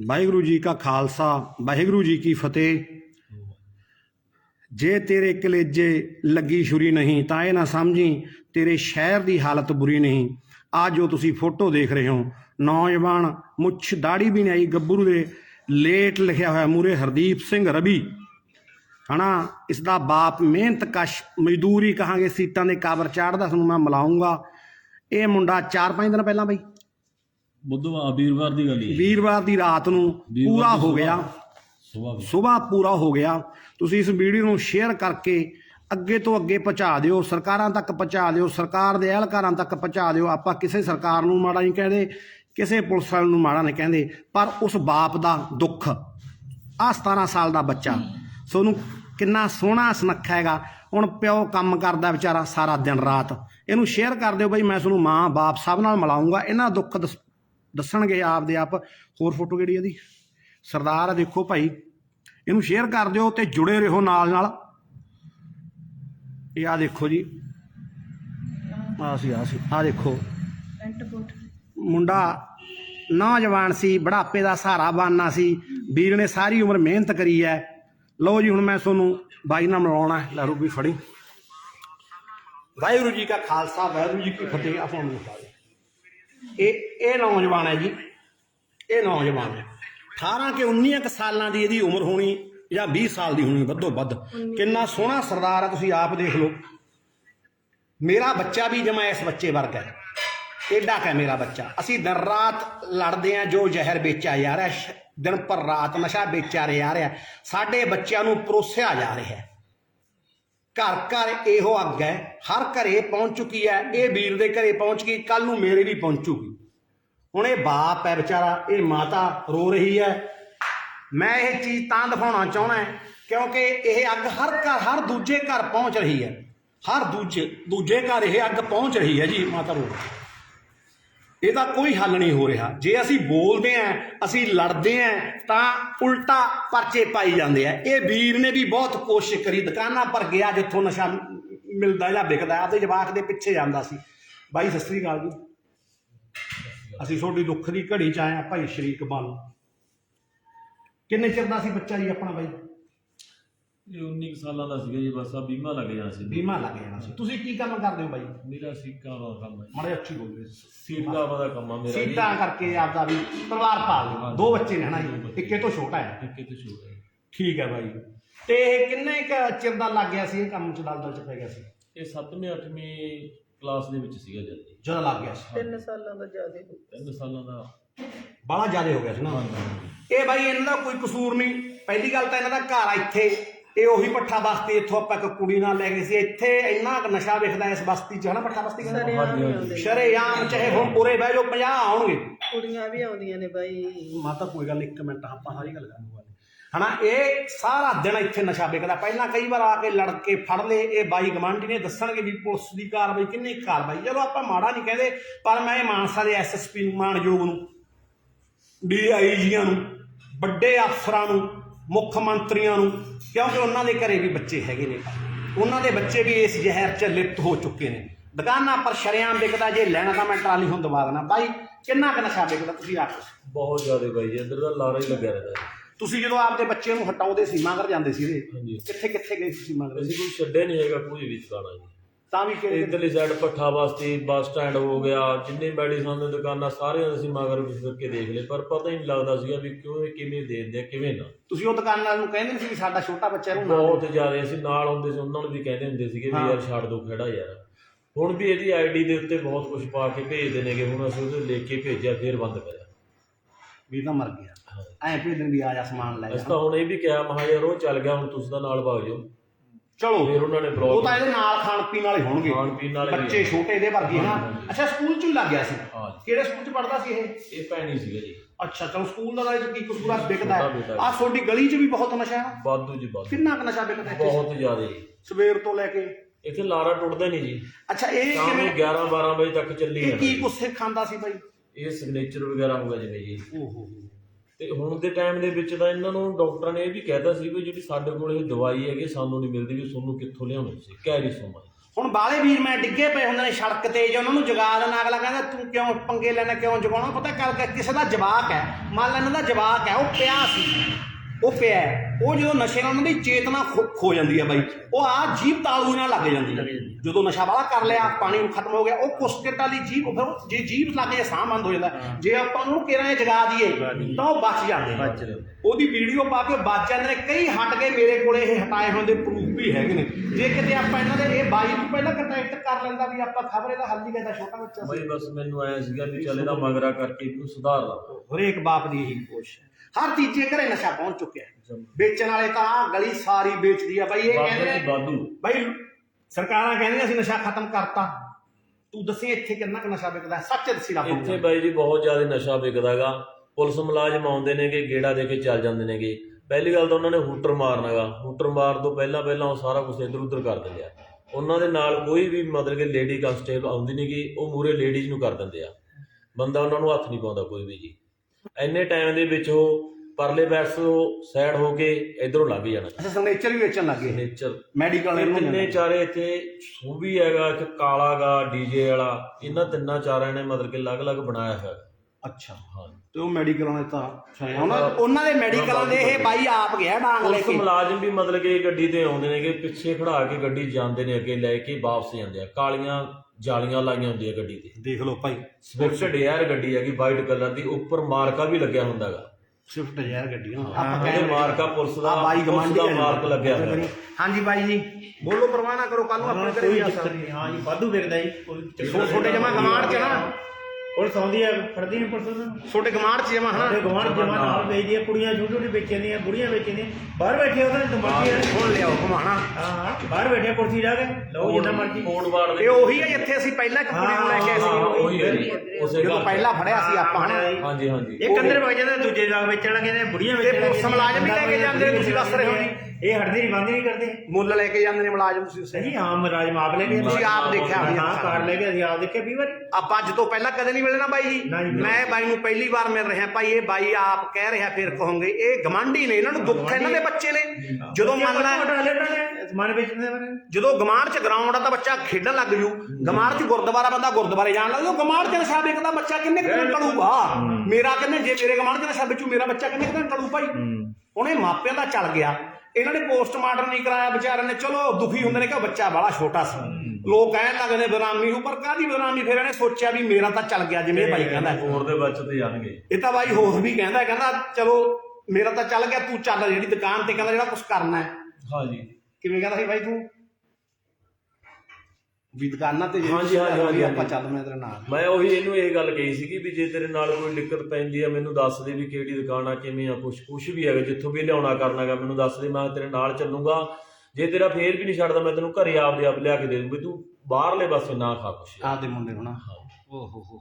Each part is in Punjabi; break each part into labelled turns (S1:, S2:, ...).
S1: ਵਾਹਿਗੁਰੂ ਜੀ ਕਾ ਖਾਲਸਾ, ਵਾਹਿਗੁਰੂ ਜੀ ਕੀ ਫਤਿਹ। ਜੇ ਤੇਰੇ ਕਲੇਜੇ ਲੱਗੀ ਛੁਰੀ ਨਹੀਂ, ਤਾਂ ਇਹ ਨਾ ਸਮਝੀ ਤੇਰੇ ਸ਼ਹਿਰ ਦੀ ਹਾਲਤ ਬੁਰੀ ਨਹੀਂ। ਆ ਜੋ ਤੁਸੀਂ ਫੋਟੋ ਦੇਖ ਰਹੇ ਹੋ, ਨੌਜਵਾਨ ਮੁੱਛ ਦਾੜੀ ਵੀ ਨਹੀਂ ਆਈ, ਗੱਭਰੂ ਦੇ ਲੇਟ ਲਿਖਿਆ ਹੋਇਆ ਮੂਰੇ ਹਰਦੀਪ ਸਿੰਘ ਰਵੀ। ਹਨਾ ਇਸ ਦਾ ਬਾਪ ਮਿਹਨਤ ਕਸ਼ ਮਜ਼ਦੂਰੀ ਕਹਾਂਗੇ, ਸੀਟਾਂ ਦੇ ਕਾਬਰ ਚਾੜਦਾ ਤੁਹਾਨੂੰ ਮੈਂ ਮਿਲਾਉਂਗਾ। ਇਹ ਮੁੰਡਾ 4-5 ਦਿਨ ਪਹਿਲਾਂ ਬਈ।
S2: ਬੁੱਧਵਾਰ ਵੀਰਵਾਰ ਦੀ ਗੱਲ ਹੀ
S1: ਵੀਰਵਾਰ ਦੀ ਰਾਤ ਨੂੰ ਪੂਰਾ ਹੋ ਗਿਆ।
S2: ਸੁਬਾਹ
S1: ਸੁਬਾਹ ਪੂਰਾ ਹੋ ਗਿਆ। ਤੁਸੀਂ ਇਸ ਵੀਡੀਓ ਨੂੰ ਸ਼ੇਅਰ ਕਰਕੇ ਅੱਗੇ ਤੋਂ ਅੱਗੇ ਪਹੁੰਚਾ ਦਿਓ। ਸਰਕਾਰਾਂ ਤੱਕ ਪਹੁੰਚਾ ਦਿਓ। ਸਰਕਾਰ ਦੇ ਅਹਿਲਕਾਰਾਂ ਤੱਕ ਪਹੁੰਚਾ ਦਿਓ। ਆਪਾਂ ਕਿਸੇ ਸਰਕਾਰ ਨੂੰ ਮਾੜਾ ਨਹੀਂ ਕਹਿੰਦੇ ਕਿਸੇ ਪੁਲਿਸ ਵਾਲੇ ਨੂੰ ਮਾੜਾ ਨਹੀਂ ਕਹਿੰਦੇ ਪਰ ਉਸ ਬਾਪ ਦਾ ਦੁੱਖ ਆ 17 ਸਾਲ ਦਾ ਬੱਚਾ ਸੋਨੂੰ ਕਿੰਨਾ ਸੋਹਣਾ ਸੁਨੱਖਾ ਹੈਗਾ। ਹੁਣ ਪਿਓ ਕੰਮ ਕਰਦਾ ਵਿਚਾਰਾ ਸਾਰਾ ਦਿਨ ਰਾਤ। ਇਹਨੂੰ ਸ਼ੇਅਰ ਕਰ ਦਿਓ ਬਈ ਮੈਂ ਤੁਹਾਨੂੰ ਮਾਂ ਬਾਪ ਸਭ ਨਾਲ ਮਿਲਾਉਂਗਾ। ਇਹਨਾਂ ਦੁੱਖ ਦੱਸ- ਦੱਸਣਗੇ ਆਪਦੇ ਆਪ। ਹੋਰ ਫੋਟੋ ਕਿਹੜੀ ਇਹਦੀ? ਸਰਦਾਰ ਆ ਦੇਖੋ ਭਾਈ। ਇਹਨੂੰ ਸ਼ੇਅਰ ਕਰ ਦਿਓ ਤੇ ਜੁੜੇ ਰਹੋ ਨਾਲ ਨਾਲ। ਇਹ ਆ ਦੇਖੋ ਜੀ। ਆ ਸੀ ਆ ਸੀ। ਆ ਦੇਖੋ। ਮੁੰਡਾ ਨੌਜਵਾਨ ਸੀ, ਬੁਢਾਪੇ ਦਾ ਸਹਾਰਾ ਬਣਨਾ ਸੀ। ਵੀਰ ਨੇ ਸਾਰੀ ਉਮਰ ਮਿਹਨਤ ਕਰੀ ਹੈ ਲਓ ਜੀ, ਹੁਣ ਮੈਂ ਤੁਹਾਨੂੰ ਬਾਈ ਨਾਲ ਮਿਲਾਉਣਾ ਹੈ। ਲੈ ਰੂਬੀ ਫੜੀ। ਵਾਹਿਗੁਰੂ ਜੀ ਕਾ ਖਾਲਸਾ, ਵਾਹਿਗੁਰੂ ਜੀ ਕੀ ਫਤਿਹ। ਆਪਾਂ ਨੂੰ ਇਹ ਇਹ ਨੌਜਵਾਨ ਹੈ ਜੀ। ਇਹ ਨੌਜਵਾਨ ਹੈ। 18 ਕਿ 19 ਕੁ ਸਾਲਾਂ ਦੀ ਇਹਦੀ ਉਮਰ ਹੋਣੀ ਜਾਂ 20 ਸਾਲ ਦੀ ਹੋਣੀ ਵੱਧੋ ਵੱਧ। ਕਿੰਨਾ ਸੋਹਣਾ ਸਰਦਾਰ ਹੈ ਤੁਸੀਂ ਆਪ ਦੇਖ ਲਓ। ਮੇਰਾ ਬੱਚਾ ਵੀ ਜਮਾ ਇਸ ਬੱਚੇ ਵਰਗਾ ਹੈ। ਏਡਾ ਕਾ ਮੇਰਾ ਬੱਚਾ। ਅਸੀਂ ਦਿਨ ਰਾਤ ਲੜਦੇ ਆ ਜੋ ਜ਼ਹਿਰ ਵੇਚਿਆ ਜਾ ਰਿਹਾ ਦਿਨ ਪਰ ਰਾਤ ਨਸ਼ਾ ਵੇਚਿਆ ਰਿਹਾ ਸਾਡੇ ਬੱਚਿਆਂ ਨੂੰ ਪਰੋਸਿਆ ਜਾ ਰਿਹਾ ਹੈ। ਘਰ ਘਰ ਇਹੋ ਅੱਗ ਹੈ, ਹਰ ਘਰੇ ਪਹੁੰਚ ਚੁੱਕੀ ਹੈ, ਇਹ ਵੀਰ ਦੇ ਘਰੇ ਪਹੁੰਚ ਗਈ ਕੱਲ ਨੂੰ ਮੇਰੇ ਵੀ ਪਹੁੰਚੂਗੀ ਹੁਣ ਇਹ ਬਾਪ ਹੈ ਵਿਚਾਰਾ, ਇਹ ਮਾਤਾ ਰੋ ਰਹੀ ਹੈ। ਮੈਂ ਇਹ ਚੀਜ਼ ਤਾਂ ਦਿਖਾਉਣਾ ਚਾਹਣਾ ਹੈ, ਕਿਉਂਕਿ ਇਹ ਅੱਗ ਹਰ ਘਰ, ਹਰ ਦੂਜੇ ਘਰ ਪਹੁੰਚ ਰਹੀ ਹੈ। ਹਰ ਦੂਜੇ ਦੂਜੇ ਘਰ ਇਹ ਅੱਗ ਪਹੁੰਚ ਰਹੀ ਹੈ ਜੀ, ਮਾਤਾ ਰੋ ਇਹਦਾ ਕੋਈ ਹੱਲ ਨਹੀਂ ਹੋ ਰਿਹਾ। ਜੇ ਅਸੀਂ ਬੋਲਦੇ ਆਂ ਅਸੀਂ ਲੜਦੇ ਆਂ ਤਾਂ ਉਲਟਾ ਪਰਚੇ ਪਾਈ ਜਾਂਦੇ ਆ। ਇਹ ਵੀਰ ਨੇ ਵੀ ਬਹੁਤ ਕੋਸ਼ਿਸ਼ ਕਰੀ, ਦੁਕਾਨਾਂ ਪਰ ਗਿਆ ਜਿੱਥੋਂ ਨਸ਼ਾ ਮਿਲਦਾ ਜਾਂ ਵਿਕਦਾ, ਆਪਦੇ ਜਵਾਕ ਦੇ ਪਿੱਛੇ ਜਾਂਦਾ ਸੀ। ਬਾਈ, ਸਤਿ ਸ੍ਰੀ ਅਕਾਲ ਜੀ। ਅਸੀਂ ਤੁਹਾਡੀ ਦੁੱਖ ਦੀ ਘੜੀ ਚ ਆਏ ਆ ਭਾਈ ਸ਼ਰੀਕ ਬਣ ਕਿੰਨੇ ਚਿਰ ਦਾ ਸੀ ਬੱਚਾ ਜੀ ਆਪਣਾ ਬਾਈ?
S2: ਇਹ 19 ਕੁ ਸਾਲਾਂ ਦਾ ਸੀਗਾ ਜੀ ਬਸ ਆ ਬੀਮਾ ਲੱਗ ਜਾਣਾ ਸੀ।
S1: ਬੀਮਾ ਲੱਗ ਜਾਣਾ ਸੀ। ਤੁਸੀਂ ਕੀ ਕੰਮ ਕਰਦੇ ਹੋ ਬਾਈ?
S2: ਮੇਰਾ ਸੀਟਾਂ ਦਾ ਕੰਮ ਹੈ
S1: ਮਾੜੇ ਅੱਛੀ ਬੋਲਦੇ
S2: ਸੀਟਾਂ ਦਾ ਕੰਮ ਆ ਮੇਰਾ ਜੀ।
S1: ਸੀਟਾਂ ਕਰਕੇ ਆਪਦਾ ਵੀ ਪਰਿਵਾਰ ਪਾਲ ਲਿਆ ਦੋ ਬੱਚੇ ਨੇ ਹਨਾ ਜੀ ਇੱਕੇ ਤੋਂ ਛੋਟਾ ਹੈ।
S2: ਠੇਕੇ ਤੇ ਛੋੜ ਹੈ।
S1: ਠੀਕ ਹੈ ਬਾਈ। ਤੇ ਇਹ ਕਿੰਨੇ ਕੁ ਚਿਰ ਦਾ ਲੱਗ ਗਿਆ ਸੀ ਇਹ ਕੰਮ ਚ ਦਲਦਲ ਚ ਪੈ ਗਿਆ ਸੀ?
S2: ਇਹ 7ਵੀਂ 8ਵੀਂ ਕਲਾਸ ਦੇ ਵਿੱਚ ਸੀਗਾ ਜਦ ਜੀ।
S1: ਜਦੋਂ ਲੱਗ ਗਿਆ ਸੀ।
S3: ਤਿੰਨ ਸਾਲਾਂ ਦਾ ਜ਼ਿਆਦਾ ਹੋ
S2: ਤਿੰਨ ਸਾਲਾਂ ਦਾ।
S1: ਬਾਹਲਾ ਜ਼ਿਆਦਾ ਹੋ ਗਿਆ ਸੀ ਨਾ। ਇਹ ਬਾਈ ਇਹਨਾਂ ਦਾ ਕੋਈ ਕਸੂਰ ਨਹੀਂ। ਪਹਿਲੀ ਗੱਲ ਤਾਂ ਇਹਨਾਂ ਦਾ ਘਰ ਆ ਇੱਥੇ। ਇਹ ਉਹੀ ਪੱਠਾ ਬਸਤੀ ਇੱਥੋਂ ਆਪਾਂ ਇੱਕ ਕੁੜੀ ਨਾਲ ਲੈ ਗਏ ਸੀ। ਇੱਥੇ ਇੰਨਾ ਕੁ ਨਸ਼ਾ ਵਿਖਦਾ ਇਸ ਬਸਤੀ ਚ ਹਨਾ ਪੱਠਾ ਬਸਤੀ? ਕਹਿੰਦੇ
S3: ਸਰੇਆਮ
S1: ਚਾਹੇ ਹੁਣ ਪੂਰੇ ਬਹਿ ਜਾਓ 50 ਆਉਣਗੇ।
S3: ਕੁੜੀਆਂ ਵੀ ਆਉਂਦੀਆਂ ਨੇ ਬਾਈ।
S1: ਮਾਤਾ ਕੋਈ ਗੱਲ ਇੱਕ ਮਿੰਟ ਆਪਾਂ ਸਾਰੀ ਗੱਲ ਕਰਾਂਗੇ ਹਨਾ ਇਹ ਸਾਰਾ ਦਿਨ ਇੱਥੇ ਨਸ਼ਾ ਵਿਕਦਾ ਪਹਿਲਾਂ ਕਈ ਵਾਰ ਆ ਕੇ ਲੜ ਕੇ ਫੜ ਲਏ ਇਹ ਬਾਈ ਗਵਾਂਢੀ ਨੇ ਦੱਸਣਗੇ ਵੀ ਪੁਲਿਸ ਦੀ ਕਾਰਵਾਈ ਕਿੰਨੀ ਕਾਰਵਾਈ। ਚਲੋ ਆਪਾਂ ਮਾੜਾ ਨਹੀਂ ਕਹਿੰਦੇ ਪਰ ਮੈਂ ਇਹ ਮਾਨਸਾ ਦੇ ਐਸਐਸਪੀ ਨੂੰ ਮਾਨਯੋਗ ਨੂੰ ਡੀਆਈਜੀਆਂ ਨੂੰ ਵੱਡੇ ਅਫਸਰਾਂ ਨੂੰ ਮੁੱਖ ਮੰਤਰੀਆਂ ਨੂੰ ਕਿਉਂਕਿ ਉਹਨਾਂ ਦੇ ਘਰੇ ਵੀ ਬੱਚੇ ਹੈਗੇ ਨੇ। ਉਹਨਾਂ ਦੇ ਬੱਚੇ ਵੀ ਇਸ ਜ਼ਹਿਰ 'ਚ ਲਿਪਤ ਹੋ ਚੁੱਕੇ ਨੇ। ਦੁਕਾਨਾਂ ਪਰ ਸ਼ਰੇਆਮ ਵਿਕਦਾ ਜੇ ਲੈਣਾ ਤਾਂ ਮੈਂ ਟਰਾਲੀ ਹੁਣ ਦਵਾ ਦੇਣਾ। ਬਾਈ ਕਿੰਨਾ ਕੁ ਨਸ਼ਾ ਵਿਕਦਾ ਤੁਸੀਂ ਆਖੋ
S2: ਬਹੁਤ ਜ਼ਿਆਦਾ ਬਾਈ ਜੀ ਇੱਧਰ ਦਾ ਲਾਰਾ ਹੀ ਲੱਗਿਆ ਰਹਿੰਦਾ।
S1: ਤੁਸੀਂ ਜਦੋਂ ਆਪਦੇ ਬੱਚੇ ਨੂੰ ਹਟਾਉਂਦੇ ਸੀ ਮਾਂਗਰ ਜਾਂਦੇ ਸੀ ਇਹਦੇ ਕਿੱਥੇ ਕਿੱਥੇ ਗਏ ਸੀ ਮਾਂਗਰ
S2: ਅਸੀਂ ਕੋਈ ਛੱਡਿਆ ਨਹੀਂ ਹੈਗਾ ਕੋਈ ਵੀ ਟਿਕਾਣਾ ਜੀ।
S1: ਤਾਂ ਵੀ ਕਿਹੜੇ
S2: ਇਧਰਲੀ ਸਾਈਡ ਪੱਠਾ ਬਸਤੀ ਬੱਸ ਸਟੈਂਡ ਹੋ ਗਿਆ ਜਿੰਨੇ ਮੈਡੀਸਨ ਦੀਆਂ ਦੁਕਾਨਾਂ ਸਾਰੀਆਂ ਅਸੀਂ ਮਗਰ ਫਿਰ ਕੇ ਦੇਖ ਲਏ ਪਰ ਪਤਾ ਹੀ ਨਹੀਂ ਲੱਗਦਾ ਸੀਗਾ ਵੀ ਕਿਉਂ ਇਹ ਕਿਵੇਂ ਦੇ ਦਿੰਦੇ ਆ ਕਿਵੇਂ ਨਾ।
S1: ਤੁਸੀਂ ਉਹ ਦੁਕਾਨਦਾਰ ਨੂੰ ਕਹਿੰਦੇ ਸੀ ਵੀ ਸਾਡਾ ਛੋਟਾ ਬੱਚਾ ਨਾ
S2: ਬਹੁਤ ਜ਼ਿਆਦਾ ਅਸੀਂ ਨਾਲ ਹੁੰਦੇ ਸੀ ਉਹਨਾਂ ਨੂੰ ਵੀ ਕਹਿੰਦੇ ਹੁੰਦੇ ਸੀਗੇ ਵੀ। ਯਾਰ ਛੱਡ ਦੋ ਖੜਾ ਯਾਰ। ਹੁਣ ਵੀ ਇਹਦੀ ਆਈਡੀ ਦੇ ਉੱਤੇ ਬਹੁਤ ਕੁਝ ਪਾ ਕੇ ਭੇਜਦੇ ਨੇਗੇ ਹੁਣ ਅਸੀਂ ਉਹਦੇ ਲਿਖ ਕੇ ਭੇਜਿਆ ਫਿਰ ਬੰਦ ਕਰਿਆ।
S1: ਵੀ ਤਾਂ ਮਰ ਗਿਆ। ਐਂ ਭੇਜਣ ਵੀ ਆ ਜਾ ਸਮਾਨ ਲੈ
S2: ਅਸੀਂ
S1: ਜਾ
S2: ਤਾਂ ਹੁਣ ਇਹ ਵੀ ਕਿਹਾ ਮਹਾ ਯਾਰ ਉਹ ਚੱਲ ਗਿਆ ਹੁਣ ਤੁਸੀਂ ਤਾਂ ਨਾਲ ਭਾਗ ਜਾਓ।
S1: ਚਲੋ।
S2: ਫਿਰ ਉਹਨਾਂ ਨੇ
S1: ਉਹ
S2: ਬਲੌਕ
S1: ਤਾਂ ਇਹਦੇ ਨਾਲ ਖਾਣ ਪੀਣ ਵਾਲੇ ਹੋਣਗੇ।
S2: ਖਾਣ ਪੀਣ ਵਾਲੇ ਵੀ
S1: ਬੱਚੇ ਛੋਟੇ ਇਹਦੇ ਵਰਗੇ ਹਨਾ। ਅੱਛਾ ਸਕੂਲ ਚ ਹੀ ਲੱਗ ਗਿਆ ਸੀ।
S2: ਹਾਂ
S1: ਕਿਹੜੇ ਸਕੂਲ ਚ ਪੜਦਾ ਸੀ ਇਹ?
S2: ਇਹ ਭੈਣੀ ਸੀਗਾ ਜੀ।
S1: ਅੱਛਾ ਚਲੋ ਸਕੂਲ ਦਾ ਤਾਂ ਇਹ 'ਚ ਕੀ ਕਸੂਰ ਵਿਕਦਾ
S2: ਛੋਟਾ
S1: ਹੈ। ਆ ਤੁਹਾਡੀ ਗਲੀ ਚ ਵੀ ਬਹੁਤ ਨਸ਼ਾ ਹੈ ਨਾ?
S2: ਵਾਧੂ ਜੀ ਵਾਧੂ।
S1: ਕਿੰਨਾ ਕੁ ਨਸ਼ਾ ਵਿਕਦਾ ਇੱਥੇ?
S2: ਬਹੁਤ ਜ਼ਿਆਦਾ ਜੀ।
S1: ਸਵੇਰ ਤੋਂ ਲੈ ਕੇ?
S2: ਇੱਥੇ ਲਾਰਾ ਟੁੱਟਦਾ ਨਹੀਂ ਜੀ।
S1: ਅੱਛਾ ਇਹ
S2: ਸ਼ਾਮ ਨੂੰ
S1: ਕਿਵੇਂ
S2: 11 12 ਵਜੇ ਤੱਕ ਚੱਲੀ
S1: ਇਹ ਕੀ ਕੁਛ ਖਾਂਦਾ ਸੀ ਬਾਈ?
S2: ਇਹ ਸਿਗਨੇਚਰ ਵਗੈਰਾ ਹੋਗਾ ਜਿਵੇਂ ਜੀ।
S1: ਓਹੋ।
S2: ਤੇ ਹੁਣ ਦੇ ਟਾਈਮ ਦੇ ਵਿੱਚ ਤਾਂ ਇਹਨਾਂ ਨੂੰ ਡਾਕਟਰਾਂ ਨੇ ਇਹ ਵੀ ਕਹਿਤਾ ਸੀ ਵੀ ਜਿਹੜੀ ਸਾਡੇ ਕੋਲ ਇਹ ਦਵਾਈ ਹੈਗੀ, ਸਾਨੂੰ ਨਹੀਂ ਮਿਲਦੀ ਵੀ ਤੁਹਾਨੂੰ ਕਿੱਥੋਂ ਲਿਆਉਣੀ ਸੀ। ਕੈਰੀ ਸੋਮਾ
S1: ਹੁਣ ਬਾਲੇ ਵੀਰ ਮੈਂ ਡਿੱਗੇ ਪਏ ਹੁੰਦੇ ਨੇ ਸੜਕ ਤੇ, ਜੇ ਉਹਨਾਂ ਨੂੰ ਜਗਾ ਦੇਣਾ, ਅਗਲਾ ਕਹਿੰਦਾ, ਤੂੰ ਕਿਉਂ ਪੰਗੇ ਲੈਣਾ, ਕਿਉਂ ਜਗਾਉਣਾ? ਪਤਾ ਕੱਲ ਕਿਸੇ ਦਾ ਜਵਾਕ ਹੈ। ਮੰਨ ਲੈ ਇਹਨਾਂ ਦਾ ਜਵਾਕ ਹੈ, ਉਹ ਪਿਆ ਸੀ। ਉਹ ਪਿਆ ਹੈ। ਉਹ ਜਦੋਂ ਨਸ਼ੇ ਨਾਲ ਉਹਨਾਂ ਦੀ ਚੇਤਨਾ ਖੋ- ਖੋ ਜਾਂਦੀ ਹੈ ਬਾਈ। ਉਹ ਆ ਜੀਭ ਤਾਲੂ ਨਾਲ ਲੱਗ ਜਾਂਦੀ ਹੈ। ਜਦੋਂ ਨਸ਼ਾ ਵਾਲਾ ਕਰ ਲਿਆ ਪਾਣੀ ਖਤਮ ਹੋ ਗਿਆ ਉਹ ਕੁਸਕਟ ਵਾਲੀ ਜੀਭ ਫਿਰ ਉਹ ਜੇ ਜੀਭ ਲੱਗ ਜੇ ਸਾਹ ਬੰਦ ਹੋ ਜਾਂਦਾ। ਜੇ ਆਪਾਂ ਉਹਨੂੰ ਕਿਰਾਂ ਜਗਾ ਦਈਏ ਤਾਂ ਉਹ ਬਚ ਜਾਂਦੇ ਨੇ। ਉਹਦੀ ਵੀਡੀਓ ਪਾ ਕੇ ਬਚ ਜਾਂਦੇ ਨੇ। ਕਈ ਹਟ ਕੇ ਮੇਰੇ ਕੋਲੇ ਇਹ ਹਟਾਏ ਹੋਏ ਦੇ ਪ੍ਰੂਫ ਵੀ ਹੈਗੇ ਨੇ। ਜੇ ਕਿਤੇ ਆਪਾਂ ਇਹਨਾਂ ਦੇ ਇਹ ਬਾਈ ਨੂੰ ਪਹਿਲਾਂ ਕੰਟੈਕਟ ਕਰ ਲੈਂਦਾ ਵੀ ਆਪਾਂ ਖਬਰ ਇਹਦਾ ਹੱਲ ਹੀ ਕਰਦਾ ਛੋਟਾ ਬੱਚਾ ਸੀ।
S2: ਬਈ ਬਸ ਮੈਨੂੰ ਆਇਆ ਸੀਗਾ ਵੀ ਚੱਲ ਇਹਦਾ ਮਗਰਾ ਕਰਕੇ ਇਹਨੂੰ ਸੁਧਾਰ ਲਾ।
S1: ਹਰੇਕ ਬਾਪ ਦੀ ਇਹੀ ਕੋਸ਼ਿਸ਼ ਹੈ। ਹਰ ਤੀਜੇ ਘਰੇ ਨਸ਼ਾ ਪਹੁੰਚ ਚੁੱਕਿਆ ਹੈ। ਵੇਚਣ ਵਾਲੇ ਤਾਂ ਆਹ ਗਲੀ ਸਾਰੀ ਵੇਚਦੀ ਆ ਬਾਈ ਇਹ ਕਹਿੰਦੇ ਨੇ ਬਾਈ ਸਰਕਾਰਾਂ ਕਹਿੰਦੀਆਂ ਅਸੀਂ ਨਸ਼ਾ ਖਤਮ ਕਰਤਾ। ਤੂੰ ਦੱਸੀ ਇੱਥੇ ਕਿੰਨਾ ਕੁ ਨਸ਼ਾ ਵਿਕਦਾ ਹੈ? ਸੱਚ ਦੱਸੀ ਰੱਬ
S2: ਇੱਥੇ
S1: ਨੂੰ
S2: ਬਾਈ ਜੀ ਬਹੁਤ ਜ਼ਿਆਦਾ ਨਸ਼ਾ ਵਿਕਦਾਗਾ। ਪੁਲਿਸ ਮੁਲਾਜ਼ਮ ਆਉਂਦੇ ਨੇਗੇ ਗੇੜਾ ਦੇ ਕੇ ਚੱਲ ਜਾਂਦੇ ਨੇਗੇ। ਪਹਿਲੀ ਗੱਲ ਤਾਂ ਉਹਨਾਂ ਨੇ ਹੂਟਰ ਮਾਰਨਾਗਾ। ਹੂਟਰ ਮਾਰਨ ਤੋਂ ਪਹਿਲਾਂ ਪਹਿਲਾਂ ਉਹ ਸਾਰਾ ਕੁਝ ਇੱਧਰ ਉੱਧਰ ਕਰ ਦਿੰਦੇ ਆ। ਉਹਨਾਂ ਦੇ ਨਾਲ ਕੋਈ ਵੀ ਮਤਲਬ ਕਿ ਲੇਡੀ ਕਨਸਟੇਬਲ ਆਉਂਦੀ ਨਹੀਂ ਕਿ ਉਹ ਮੂਰੇ ਲੇਡੀਜ਼ ਨੂੰ ਕਰ ਦਿੰਦੇ ਆ। ਬੰਦਾ ਉਹਨਾਂ ਨੂੰ ਹੱਥ ਨਹੀਂ ਪਾਉਂਦਾ ਕੋਈ ਵੀ ਜੀ। ਐਨੇ ਟਾਈਮ ਦੇ ਵਿੱਚ ਉਹ ਪਰਲੇ ਬੈਠਸ ਸਾਈਡ ਹੋ ਕੇ ਇਧਰੋਂ ਲੱਗ ਜਾਣਾ।
S1: ਅੱਛਾ ਸਿਗਨੇਚਰ ਵੀ ਵੇਚਣ ਲੱਗੇ
S2: ਨੇਚਰ
S1: ਮੈਡੀਕਲ
S2: ਇਹ
S1: ਇਹਨੂੰ
S2: ਤਿੰਨੇ ਚਾਰੇ ਇੱਥੇ ਸੂਬੀ ਹੈਗਾ ਇੱਕ ਕਾਲਾਗਾ ਡੀਜੇ ਵਾਲਾ ਇਹਨਾਂ ਤਿੰਨਾਂ ਚਾਰਿਆਂ ਨੇ ਮਤਲਬ ਕਿ ਅਲੱਗ-ਅਲੱਗ ਬਣਾਇਆ ਹੋਇਆ।
S1: ਅੱਛਾ।
S2: ਹਾਂ।
S1: ਤੇ ਉਹ ਮੈਡੀਕਲਾਂ ਦੇ ਤਾਂ ਸੁਣਿਆ ਉਹਨਾਂ ਉਹਨਾਂ ਦੇ ਮੈਡੀਕਲਾਂ ਦੇ ਇਹ ਬਾਈ ਆਪ ਗਿਆ ਡਾਂਗ ਲੈ ਕੇ।
S2: ਮੁਲਾਜ਼ਮ ਵੀ ਮਤਲਬ ਕਿ ਗੱਡੀ ਤੇ ਆਉਂਦੇ ਨੇ ਕਿ ਪਿੱਛੇ ਖੜਾ ਕੇ ਗੱਡੀ ਜਾਂਦੇ ਨੇ ਅੱਗੇ ਲੈ ਕੇ ਵਾਪਸ ਜਾਂਦੇ ਆ। ਕਾਲੀਆਂ ਜਾਲੀਆਂ ਲਾਈਆਂ ਹੁੰਦੀਆਂ ਗੱਡੀ ਤੇ।
S1: ਦੇਖ ਲਓ ਭਾਈ।
S2: ਸਵਿਫਟ ਡਿਜ਼ਾਇਰ ਗੱਡੀ ਹੈਗੀ ਵਾਈਟ ਕਲਰ ਦੀ ਉੱਪਰ ਮਾਰਕਾ ਵੀ ਲੱਗਿਆ ਹੁੰਦਾਗਾ।
S1: ਸਵਿਫਟ ਡਿਜ਼ਾਇਰ ਗੱਡੀ ਨਾ
S2: ਆਪਾਂ ਕਹਿੰਦੇ ਮਾਰਕਾ ਪੁਲਿਸ ਦਾ
S1: ਆ ਬਾਈ ਗਮੰਡੀ
S2: ਦਾ ਮਾਰਕ ਲੱਗਿਆ ਹੋਇਆ।
S1: ਹਾਂਜੀ ਬਾਈ ਜੀ ਬੋਲੋ ਪਰਵਾਹ ਨਾ ਕਰੋ ਕੱਲ ਨੂੰ ਆਪਣੇ ਘਰੇ ਵੀ ਆ ਸਕਦੇ।
S4: ਹਾਂ ਜੀ ਵਾਧੂ ਵਿਕਦਾ ਜੀ ਕੋਈ
S1: ਛੋਟੇ ਜਮਾ ਗਮਾਂਡ ਚ ਨਾ।
S4: ਪੁਲਿਸ ਆਉਂਦੀ ਹੈ ਫੜਦੀ ਨਹੀਂ ਪੁਲਿਸ ਉਹਨਾਂ। ਨੂੰ
S1: ਛੋਟੇ ਗਮਾਂਡ ਚ ਜਮਾ ਹਨਾ?
S4: ਗਵਾਂਢ ਜਮਾ ਨਾਲ ਵੇਚਦੀ ਹੈ ਕੁੜੀਆਂ ਛੋਟੀ ਛੋਟੀ ਵੇਚਦੀਆਂ ਬੁੜੀਆਂ ਵੇਚਦੀਆਂ ਬਾਹਰ ਬੈਠੇ ਉਹਨਾਂ ਨੇ ਮਰਜ਼ੀ ਹੈ
S1: ਹੁਣ ਲਿਆਓ ਘਮਾਣਾ
S4: ਹਾਂ ਬਾਹਰ ਬੈਠੇ ਕੁਰਸੀ ਜਾ ਕੇ। ਲਓ ਜਿੰਨਾ ਮਰਜ਼ੀ।
S2: ਕੋਡ ਵਾਰਡ
S1: ਇਹ ਉਹੀ ਹੈ ਜਿੱਥੇ ਅਸੀਂ ਪਹਿਲਾਂ ਇੱਕ ਕੁੜੀ ਨੂੰ ਲੈ ਕੇ ਆਏ ਸੀ।
S2: ਉਹੀ ਹੈ ਉਸੇ
S1: ਜਦੋਂ ਪਹਿਲਾਂ ਫੜਿਆ ਸੀ ਆਪਾਂ ਹਨਾ?
S2: ਹਾਂਜੀ ਹਾਂਜੀ।
S4: ਇੱਕ ਅੰਦਰ ਵਗ ਜਾਂਦਾ ਦੂਜੇ ਜਾ ਵੇਚਣ ਲੱਗੇ ਨੇ ਬੁੜੀਆਂ ਵੇਚਣ ਲੱਗੇ
S1: ਪੁਲਿਸ ਮੁਲਾਜ਼ਮ ਵੀ ਲੈ ਕੇ ਜਾਂਦੇ ਨੇ, ਤੁਸੀਂ ਦੱਸ ਰਹੇ ਹੋ ਜੀ।
S4: ਇਹ ਹਟਦੇ ਨਹੀਂ ਬੰਦ ਨਹੀਂ ਕਰਦੇ।
S1: ਮੁੱਲ ਲੈ ਕੇ ਜਾਂਦੇ ਨੇ ਮੁਲਾਜ਼ਮ ਤੁਸੀਂ ਉਸੇ।
S4: ਸਹੀ ਆਮ ਰਾਜ ਆਪ ਲੈ ਕੇ
S1: ਤੁਸੀਂ ਆਪ ਦੇਖਿਆ ਹੋਣੀ।
S4: ਹਾਂ। ਕਾਰ ਲੈ ਕੇ ਅਸੀਂ ਆਪ ਦੇਖਿਆ ਵੀਹ ਵਾਰੀ।
S1: ਆਪਾਂ ਅੱਜ ਤੋਂ ਪਹਿਲਾਂ ਕਦੇ ਨਹੀਂ ਮਿਲਣਾ ਬਾਈ ਜੀ।
S4: ਨਹੀਂ, ਨਹੀਂ।
S1: ਮੈਂ ਬਾਈ ਨੂੰ ਪਹਿਲੀ ਵਾਰ ਮਿਲ ਰਿਹਾ ਭਾਈ ਇਹ ਬਾਈ ਆਪ ਕਹਿ ਰਿਹਾ ਫਿਰ ਕਹੋਗੇ ਇਹ ਗਮਾਂਡੀ ਨੇ ਇਹਨਾਂ ਨੂੰ ਦੁੱਖ ਹੈ ਇਹਨਾਂ ਦੇ ਬੱਚੇ ਨੇ। ਜਦੋਂ ਮੰਨ ਲੈ
S4: ਦੇ
S1: ਜਦੋਂ ਗਮਾਂਡ ਚ ਗਰਾਊਂਡ ਆ ਤਾਂ ਬੱਚਾ ਖੇਡਣ ਲੱਗ ਜੂ। ਗਮਾਂਡ ਚ ਗੁਰਦੁਆਰਾ ਬੰਦਾ ਗੁਰਦੁਆਰੇ ਜਾਣ ਲੱਗ ਜੂ। ਗਮਾਂਡ ਚ ਨਸ਼ਾ ਵੇਚਦਾ ਬੱਚਾ ਕਿੰਨੇ ਕੁ ਦਿਨ ਟਲੂਗਾ। ਮੇਰਾ ਕਿੰਨੇ ਜੇ ਮੇਰੇ ਗਮਾਂਡ ਚ ਨਸ਼ਾ ਵੇਚੂ ਮੇਰਾ ਬੱਚਾ ਕਿੰਨੇ ਕੁ ਦਿਨ ਟਲੂ ਭਾਈ ਇਹ ਮਾਪਿਆਂ ਦਾ ਚੱਲ ਗਿਆ। ਇਹਨਾਂ ਨੇ ਪੋਸਟਮਾਰਟਮ ਨਹੀਂ ਕਰਾਇਆ ਵਿਚਾਰਿਆਂ ਨੇ। ਚਲੋ ਦੁਖੀ ਹੁੰਦੇ ਨੇ ਕਿ ਬੱਚਾ ਬੜਾ ਛੋਟਾ ਸੀ। ਲੋਕ ਕਹਿਣ ਲੱਗਦੇ ਨੇ ਬਦਨਾਮੀ ਹੋ ਪਰ ਕਾਦੀ ਬਦਨਾਮੀ ਫਿਰ ਇਹਨੇ ਸੋਚਿਆ ਵੀ ਮੇਰਾ ਤਾਂ ਚੱਲ ਗਿਆ ਜਿਵੇਂ ਬਾਈ ਕਹਿੰਦਾ
S2: ਹੋਰ ਦੇ ਬੱਚੇ ਤੇ ਜਾਣਗੇ।
S1: ਇਹ ਤਾਂ ਬਾਈ ਹੋਰ ਵੀ ਕਹਿੰਦਾ ਕਹਿੰਦਾ ਚਲੋ ਮੇਰਾ ਤਾਂ ਚੱਲ ਗਿਆ ਤੂੰ ਚੱਲ ਜਿਹੜੀ ਦੁਕਾਨ ਤੇ ਕਹਿੰਦਾ ਜਿਹੜਾ ਕੁਝ ਕਰਨਾ ਹੈ।
S2: ਹਾਂਜੀ।
S1: ਕਿਵੇਂ ਕਹਿੰਦਾ ਸੀ ਬਾਈ ਤੂੰ? ਵੀ ਦੁਕਾਨਾਂ ਤੇ ਜਿਹੜੀ
S2: ਹਾਂਜੀ, ਹਾਂਜੀ, ਹਾਂਜੀ,
S1: ਆਪਾਂ। ਚੱਲ ਮੈਂ ਤੇਰੇ ਨਾਲ।
S2: ਮੈਂ ਉਹੀ ਇਹਨੂੰ ਇਹ ਗੱਲ ਕਹੀ ਸੀਗੀ ਵੀ ਜੇ ਤੇਰੇ ਨਾਲ ਕੋਈ ਦਿੱਕਤ ਪੈਂਦੀ ਆ ਮੈਨੂੰ ਦੱਸ ਦੇ ਵੀ ਕਿਹੜੀ ਦੁਕਾਨ ਆ ਕਿਵੇਂ ਆ ਕੁਛ ਕੁਛ ਵੀ ਹੈਗਾ ਜਿੱਥੋਂ ਵੀ ਲਿਆਉਣਾ ਕਰਨਾਗਾ ਮੈਨੂੰ ਦੱਸ ਦੇ ਮੈਂ ਤੇਰੇ ਨਾਲ ਚੱਲੂਗਾ। ਜੇ ਤੇਰਾ ਫੇਰ ਵੀ ਨਹੀਂ ਛੱਡਦਾ ਮੈਂ ਤੈਨੂੰ ਘਰੇ ਆਪਦੇ ਆਪ ਲਿਆ ਕੇ ਦੇ ਦੂੰ ਵੀ ਤੂੰ ਬਾਹਰਲੇ ਪਾਸੇ ਨਾ ਖਾ ਕੁਛ।
S1: ਆਪਦੇ ਮੁੰਡੇ ਨੂੰ ਨਾ। ਓ ਹੋ ਹੋ